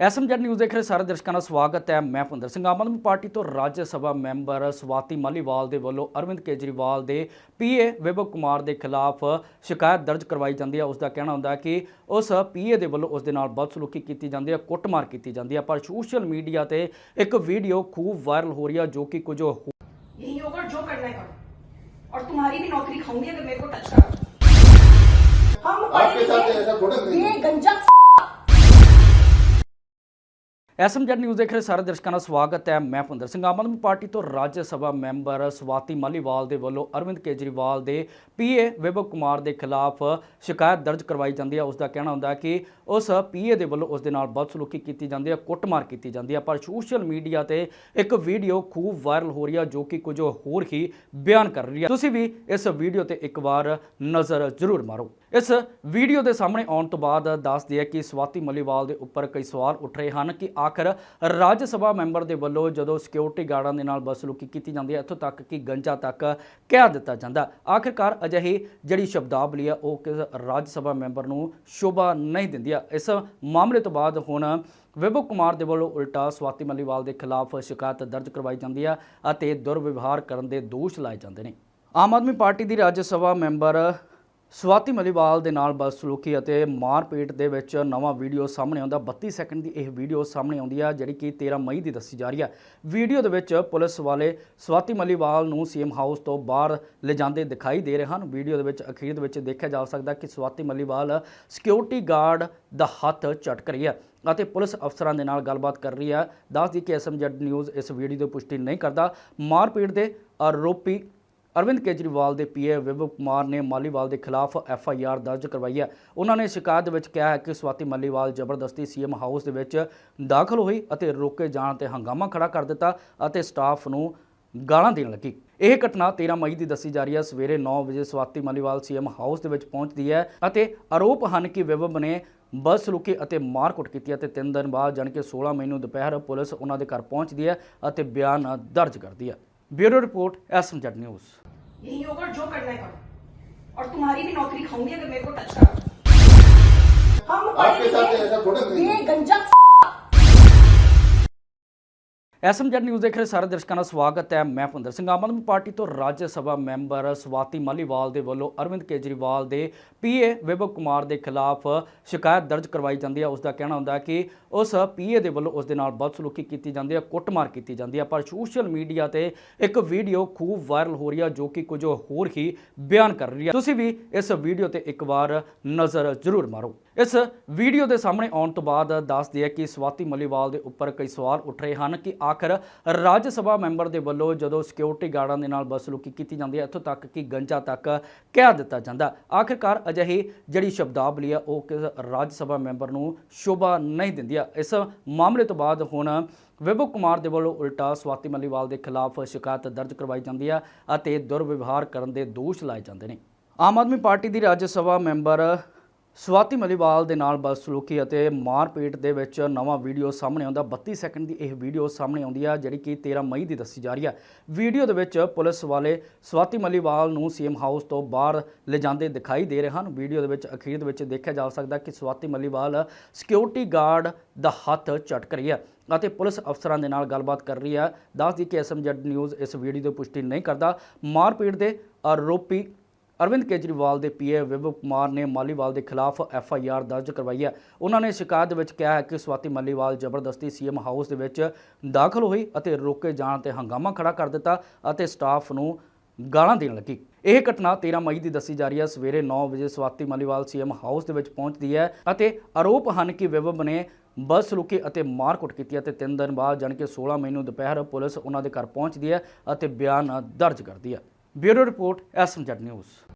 ਐਸਐਮਜੈਡ ਨਿਊਜ਼ ਦੇਖ ਰਹੇ ਸਾਰੇ ਦਰਸ਼ਕਾਂ ਦਾ ਸਵਾਗਤ ਹੈ ਮੈਂ ਭੁੰਦਰ ਸਿੰਘ ਆਮ ਆਦਮੀ ਪਾਰਟੀ ਤੋਂ ਰਾਜ ਸਭਾ ਮੈਂਬਰ ਸਵਾਤੀ ਮਾਲੀਵਾਲ ਦੇ ਵੱਲੋਂ ਅਰਵਿੰਦ ਕੇਜਰੀਵਾਲ ਦੇ ਪੀਏ ਵਿਭਵ ਕੁਮਾਰ ਦੇ ਖਿਲਾਫ ਸ਼ਿਕਾਇਤ ਦਰਜ ਕਰਵਾਈ ਜਾਂਦੀ ਹੈ ਉਸ ਦਾ ਕਹਿਣਾ ਹੁੰਦਾ ਹੈ ਕਿ ਉਸ ਪੀਏ ਦੇ ਵੱਲੋਂ ਉਸ ਦੇ ਨਾਲ ਬਦਸਲੂਕੀ ਕੀਤੀ ਜਾਂਦੀ ਹੈ ਕੁੱਟਮਾਰ ਕੀਤੀ ਜਾਂਦੀ ਹੈ ਪਰ ਸੋਸ਼ਲ ਮੀਡੀਆ ਤੇ ਇੱਕ ਵੀਡੀਓ ਖੂਬ ਵਾਇਰਲ ਹੋ ਰਹੀ ਹੈ ਜੋ ਕਿ ਕੁਝ ਹੋਰ यही होगा जो करना है करो और तुम्हारी भी नौकरी खाऊंगी अगर मेरे को टच करा हम पढ़े आपके साथ लिखे- ऐसा थोड़ा करेंगे। ये गंजा ਐਸਐਮਜੈਡ ਨਿਊਜ਼ ਦੇਖ ਰਹੇ ਸਾਰੇ ਦਰਸ਼ਕਾਂ ਦਾ ਸਵਾਗਤ ਹੈ। ਮੈਂ ਭੁੰਦਰ ਸਿੰਘ, ਆਮ ਆਦਮੀ ਪਾਰਟੀ ਤੋਂ ਰਾਜ ਸਭਾ ਮੈਂਬਰ ਸਵਾਤੀ ਮਾਲੀਵਾਲ ਦੇ ਵੱਲੋਂ ਅਰਵਿੰਦ ਕੇਜਰੀਵਾਲ ਦੇ ਪੀਏ ਵਿਭਵ ਕੁਮਾਰ ਦੇ ਖਿਲਾਫ ਸ਼ਿਕਾਇਤ ਦਰਜ ਕਰਵਾਈ ਜਾਂਦੀ ਹੈ। ਉਸ ਦਾ ਕਹਿਣਾ ਹੁੰਦਾ ਕਿ ਉਸ ਪੀਏ ਦੇ ਵੱਲੋਂ ਉਸ ਦੇ ਨਾਲ ਬਦਸਲੂਕੀ ਕੀਤੀ ਜਾਂਦੀ ਹੈ, ਕੁੱਟਮਾਰ ਕੀਤੀ ਜਾਂਦੀ ਹੈ। ਪਰ ਸੋਸ਼ਲ ਮੀਡੀਆ ਤੇ ਇੱਕ ਵੀਡੀਓ ਖੂਬ ਵਾਇਰਲ ਹੋ ਰਹੀ ਹੈ, ਜੋ ਕਿ ਕੁਝ ਹੋਰ ਹੀ ਬਿਆਨ ਕਰ ਰਹੀ ਹੈ। ਤੁਸੀਂ ਵੀ ਇਸ ਵੀਡੀਓ ਤੇ ਇੱਕ ਵਾਰ ਨਜ਼ਰ ਜ਼ਰੂਰ ਮਾਰੋ। ਇਸ ਵੀਡੀਓ ਦੇ ਸਾਹਮਣੇ ਆਉਣ ਤੋਂ ਬਾਅਦ ਦੱਸਦੇ ਹੈ ਕਿ ਸਵਾਤੀ ਮਲੀਵਾਲ ਦੇ ਉੱਪਰ ਕਈ ਸਵਾਲ ਉੱਠ ਰਹੇ ਹਨ ਕਿ ਆਖਰ ਰਾਜ ਸਭਾ ਮੈਂਬਰ ਦੇ ਵੱਲੋਂ ਜਦੋਂ ਸਿਕਿਉਰਿਟੀ ਗਾਰਡਾਂ ਦੇ ਨਾਲ ਬਸਲੂਕੀ ਕੀਤੀ ਜਾਂਦੀ ਹੈ, ਇੱਥੋਂ ਤੱਕ ਕਿ ਗੰਜਾ ਤੱਕ ਕਹਿ ਦਿੱਤਾ ਜਾਂਦਾ। ਆਖਿਰਕਾਰ ਅਜਿਹੀ ਜਿਹੜੀ ਸ਼ਬਦਾਵਲੀ ਆ, ਉਹ ਕਿਸ ਰਾਜ ਸਭਾ ਮੈਂਬਰ ਨੂੰ ਸ਼ੋਭਾ ਨਹੀਂ ਦਿੰਦੀ ਆ। ਇਸ ਮਾਮਲੇ ਤੋਂ ਬਾਅਦ ਹੁਣ ਵਿਭੂ ਕੁਮਾਰ ਦੇ ਵੱਲੋਂ ਉਲਟਾ ਸਵਾਤੀ ਮਲੀਵਾਲ ਦੇ ਖਿਲਾਫ ਸ਼ਿਕਾਇਤ ਦਰਜ ਕਰਵਾਈ ਜਾਂਦੀ ਹੈ ਅਤੇ ਦੁਰਵਿਵਹਾਰ ਕਰਨ ਦੇ ਦੋਸ਼ ਲਾਏ ਜਾਂਦੇ ਨੇ। ਆਮ ਆਦਮੀ ਪਾਰਟੀ ਦੀ ਰਾਜ ਸਭਾ ਮੈਂਬਰ ਸਵਾਤੀ ਮਲੀਵਾਲ ਦੇ ਨਾਲ ਬਦਸਲੂਕੀ ਅਤੇ ਮਾਰਪੀਟ ਦੇ ਵਿੱਚ ਨਵਾਂ ਵੀਡੀਓ ਸਾਹਮਣੇ ਆਉਂਦਾ। 32 ਸੈਕਿੰਡ ਦੀ ਇਹ ਵੀਡੀਓ ਸਾਹਮਣੇ ਆਉਂਦੀ ਆ, ਜਿਹੜੀ ਕਿ 13 ਮਈ ਦੀ ਦੱਸੀ ਜਾ ਰਹੀ ਆ। ਵੀਡੀਓ ਦੇ ਵਿੱਚ ਪੁਲਿਸ ਵਾਲੇ ਸਵਾਤੀ ਮਲੀਵਾਲ ਨੂੰ ਸੀਐਮ ਹਾਊਸ ਤੋਂ ਬਾਹਰ ਲਿਜਾਂਦੇ ਦਿਖਾਈ ਦੇ ਰਹੇ ਹਨ। ਵੀਡੀਓ ਦੇ ਵਿੱਚ, ਅਖੀਰ ਦੇ ਵਿੱਚ ਦੇਖਿਆ ਜਾ ਸਕਦਾ ਕਿ ਸਵਾਤੀ ਮਲੀਵਾਲ ਸਿਕਿਉਰਿਟੀ ਗਾਰਡ ਦਾ ਹੱਥ ਝਟਕ ਰਹੀ ਹੈ ਅਤੇ ਪੁਲਿਸ ਅਫਸਰਾਂ ਦੇ ਨਾਲ ਗੱਲਬਾਤ ਕਰ ਰਹੀ ਹੈ ਦੱਸਦੀ ਕਿ ਐਸਐਮਜੈਡ ਨਿਊਜ਼ ਇਸ ਵੀਡੀਓ ਦੀ ਪੁਸ਼ਟੀ ਨਹੀਂ ਕਰਦਾ। ਮਾਰਪੀਟ ਦੇ ਆਰੋਪੀ ਅਰਵਿੰਦ ਕੇਜਰੀਵਾਲ ਦੇ ਪੀਏ ਵਿਭਵ ਕੁਮਾਰ ਨੇ ਮਾਲੀਵਾਲ ਦੇ ਖਿਲਾਫ ਐਫ ਆਈ ਆਰ ਦਰਜ ਕਰਵਾਈ ਹੈ। ਉਹਨਾਂ ਨੇ ਸ਼ਿਕਾਇਤ ਦੇ ਵਿੱਚ ਕਿਹਾ ਹੈ ਕਿ ਸਵਾਤੀ ਮਾਲੀਵਾਲ ਜ਼ਬਰਦਸਤੀ ਸੀਐਮ ਹਾਊਸ ਦੇ ਵਿੱਚ ਦਾਖਲ ਹੋਈ ਅਤੇ ਰੋਕੇ ਜਾਣ ਤੇ ਹੰਗਾਮਾ ਖੜਾ ਕਰ ਦਿੱਤਾ ਅਤੇ ਸਟਾਫ ਨੂੰ ਗਾਲਾਂ ਦੇਣ ਲੱਗੀ। ਇਹ ਘਟਨਾ 13 ਮਈ ਦੀ ਦੱਸੀ ਜਾ ਰਹੀ ਹੈ। ਸਵੇਰੇ 9 ਵਜੇ ਸਵਾਤੀ ਮਾਲੀਵਾਲ ਸੀਐਮ ਹਾਊਸ ਦੇ ਵਿੱਚ ਪਹੁੰਚਦੀ ਹੈ ਅਤੇ ਆਰੋਪ ਹਨ ਕਿ ਵਿਭਵ ਨੇ ਬਦਸਲੂਕੀ ਅਤੇ ਮਾਰਕੁੱਟ ਕੀਤੀ ਅਤੇ 3 ਦਿਨ ਬਾਅਦ ਜਾਣੀ ਕਿ 16 ਮਈ ਨੂੰ ਦੁਪਹਿਰ ਪੁਲਿਸ ਉਹਨਾਂ ਦੇ ਘਰ ਪਹੁੰਚਦੀ ਹੈ ਅਤੇ ਬਿਆਨ ਦਰਜ ਕਰਦੀ ਹੈ। Bureau report S M Z news. यही होगा जो करना है और तुम्हारी भी नौकरी खाऊँगी अगर मेरे को टच करा। हम ये गंजा ਐਸਐਮਜੈਡ ਨਿਊਜ਼ ਦੇਖ ਰਹੇ ਸਾਰੇ ਦਰਸ਼ਕਾਂ ਦਾ ਸਵਾਗਤ ਹੈ। ਮੈਂ ਭੁੰਦਰ ਸਿੰਘ, ਆਮ ਆਦਮੀ ਪਾਰਟੀ ਤੋਂ ਰਾਜ ਸਭਾ ਮੈਂਬਰ ਸਵਾਤੀ ਮਾਲੀਵਾਲ ਦੇ ਵੱਲੋਂ ਅਰਵਿੰਦ ਕੇਜਰੀਵਾਲ ਦੇ ਪੀਏ ਵਿਭਵ ਕੁਮਾਰ ਦੇ ਖਿਲਾਫ ਸ਼ਿਕਾਇਤ ਦਰਜ ਕਰਵਾਈ ਜਾਂਦੀ ਹੈ। ਉਸ ਦਾ ਕਹਿਣਾ ਹੁੰਦਾ ਕਿ ਉਸ ਪੀਏ ਦੇ ਵੱਲੋਂ ਉਸ ਦੇ ਨਾਲ ਬਦਸਲੂਕੀ ਕੀਤੀ ਜਾਂਦੀ ਹੈ, ਕੁੱਟਮਾਰ ਕੀਤੀ ਜਾਂਦੀ ਹੈ। ਪਰ ਸੋਸ਼ਲ ਮੀਡੀਆ ਤੇ ਇੱਕ ਵੀਡੀਓ ਖੂਬ ਵਾਇਰਲ ਹੋ ਰਹੀ ਹੈ, ਜੋ ਕਿ ਕੁਝ ਹੋਰ ਹੀ ਬਿਆਨ ਕਰ ਰਹੀ ਹੈ। ਤੁਸੀਂ ਵੀ ਇਸ ਵੀਡੀਓ ਤੇ ਇੱਕ ਵਾਰ ਨਜ਼ਰ ਜ਼ਰੂਰ ਮਾਰੋ। ਇਸ ਵੀਡੀਓ ਦੇ ਸਾਹਮਣੇ ਆਉਣ ਤੋਂ ਬਾਅਦ ਦੱਸਦੀ ਹੈ ਕਿ ਸਵਾਤੀ ਮਲੀਵਾਲ ਦੇ ਉੱਪਰ ਕਈ ਸਵਾਲ ਉੱਠ ਰਹੇ ਹਨ ਕਿ ਆਖਰ ਰਾਜ ਸਭਾ ਮੈਂਬਰ ਦੇ ਵੱਲੋਂ ਜਦੋਂ ਸਿਕਿਉਰਿਟੀ ਗਾਰਡਾਂ ਦੇ ਨਾਲ ਬਦਸਲੂਕੀ ਕੀਤੀ ਜਾਂਦੀ ਹੈ, ਇੱਥੋਂ ਤੱਕ ਕਿ ਗੰਜਾ ਤੱਕ ਕਹਿ ਦਿੱਤਾ ਜਾਂਦਾ। ਆਖਿਰਕਾਰ ਅਜਿਹੀ ਜਿਹੜੀ ਸ਼ਬਦਾਵਲੀ ਹੈ, ਉਹ ਕਿਸ ਰਾਜ ਸਭਾ ਮੈਂਬਰ ਨੂੰ ਸ਼ੋਭਾ ਨਹੀਂ ਦਿੰਦੀ ਹੈ ਇਸ ਮਾਮਲੇ ਤੋਂ ਬਾਅਦ ਹੁਣ ਵਿਭੂ ਕੁਮਾਰ ਦੇ ਵੱਲੋਂ ਉਲਟਾ ਸਵਾਤੀ ਮੱਲੀਵਾਲ ਦੇ ਖਿਲਾਫ ਸ਼ਿਕਾਇਤ ਦਰਜ ਕਰਵਾਈ ਜਾਂਦੀ ਹੈ ਅਤੇ ਦੁਰਵਿਵਹਾਰ ਕਰਨ ਦੇ ਦੋਸ਼ ਲਾਏ ਜਾਂਦੇ ਨੇ। ਆਮ ਆਦਮੀ ਪਾਰਟੀ ਦੀ ਰਾਜ ਸਭਾ ਮੈਂਬਰ ਸਵਾਤੀ ਮਲੀਵਾਲ ਦੇ ਨਾਲ ਬਦਸਲੂਕੀ ਅਤੇ ਮਾਰਪੀਟ ਦੇ ਵਿੱਚ ਨਵਾਂ ਵੀਡੀਓ ਸਾਹਮਣੇ ਆਉਂਦਾ। 32 ਸੈਕਿੰਡ ਦੀ ਇਹ ਵੀਡੀਓ ਸਾਹਮਣੇ ਆਉਂਦੀ ਹੈ ਜਿਹੜੀ ਕਿ 13 ਮਈ ਦੀ ਦੱਸੀ ਜਾ ਰਹੀ ਹੈ ਵੀਡੀਓ ਦੇ ਵਿੱਚ ਪੁਲਿਸ ਵਾਲੇ ਸਵਾਤੀ ਮਲੀਵਾਲ ਨੂੰ ਸੀਐਮ ਹਾਊਸ ਤੋਂ ਬਾਹਰ ਲਿਜਾਂਦੇ ਦਿਖਾਈ ਦੇ ਰਹੇ ਹਨ। ਵੀਡੀਓ ਦੇ ਵਿੱਚ ਅਖੀਰ ਦੇ ਵਿੱਚ ਦੇਖਿਆ ਜਾ ਸਕਦਾ ਕਿ ਸਵਾਤੀ ਮਲੀਵਾਲ ਸਿਕਿਉਰਿਟੀ ਗਾਰਡ ਦਾ ਹੱਥ ਝਟਕ ਰਹੀ ਹੈ ਅਤੇ ਪੁਲਿਸ ਅਫਸਰਾਂ ਦੇ ਨਾਲ ਗੱਲਬਾਤ ਕਰ ਰਹੀ ਹੈ ਦੱਸਦੀ ਕਿ ਐਸਐਮਜੈਡ ਨਿਊਜ਼ ਇਸ ਵੀਡੀਓ ਦੀ ਪੁਸ਼ਟੀ ਨਹੀਂ ਕਰਦਾ। ਮਾਰਪੀਟ ਦੇ ਆਰੋਪੀ ਅਰਵਿੰਦ ਕੇਜਰੀਵਾਲ ਦੇ ਪੀਏ ਵਿਭਵ ਕੁਮਾਰ ਨੇ ਮਾਲੀਵਾਲ ਦੇ ਖਿਲਾਫ ਐਫ ਆਈ ਆਰ ਦਰਜ ਕਰਵਾਈ ਹੈ। ਉਹਨਾਂ ਨੇ ਸ਼ਿਕਾਇਤ ਵਿੱਚ ਕਿਹਾ ਹੈ ਕਿ ਸਵਾਤੀ ਮਾਲੀਵਾਲ ਜ਼ਬਰਦਸਤੀ ਸੀਐਮ ਹਾਊਸ ਦੇ ਵਿੱਚ ਦਾਖਲ ਹੋਈ ਅਤੇ ਰੋਕੇ ਜਾਣ ਤੇ ਹੰਗਾਮਾ ਖੜਾ ਕਰ ਦਿੱਤਾ ਅਤੇ ਸਟਾਫ ਨੂੰ ਗਾਲਾਂ ਦੇਣ ਲੱਗੀ। ਇਹ ਘਟਨਾ 13 ਮਈ ਦੀ ਦੱਸੀ ਜਾ ਰਹੀ ਹੈ। ਸਵੇਰੇ 9 ਵਜੇ ਸਵਾਤੀ ਮਾਲੀਵਾਲ ਸੀਐਮ ਹਾਊਸ ਦੇ ਵਿੱਚ ਪਹੁੰਚਦੀ ਹੈ ਅਤੇ ਆਰੋਪ ਹਨ ਕਿ ਵਿਭਵ ਨੇ ਬਦਸਲੂਕੀ ਅਤੇ ਮਾਰਕੁੱਟ ਕੀਤੀ ਅਤੇ 3 ਦਿਨ ਬਾਅਦ ਜਾਣੀ ਕਿ 16 ਮਈ ਨੂੰ ਦੁਪਹਿਰ ਪੁਲਿਸ ਉਹਨਾਂ ਦੇ ਘਰ ਪਹੁੰਚਦੀ ਹੈ ਅਤੇ ਬਿਆਨ ਦਰਜ ਕਰਦੀ ਹੈ। Bureau report SMZ news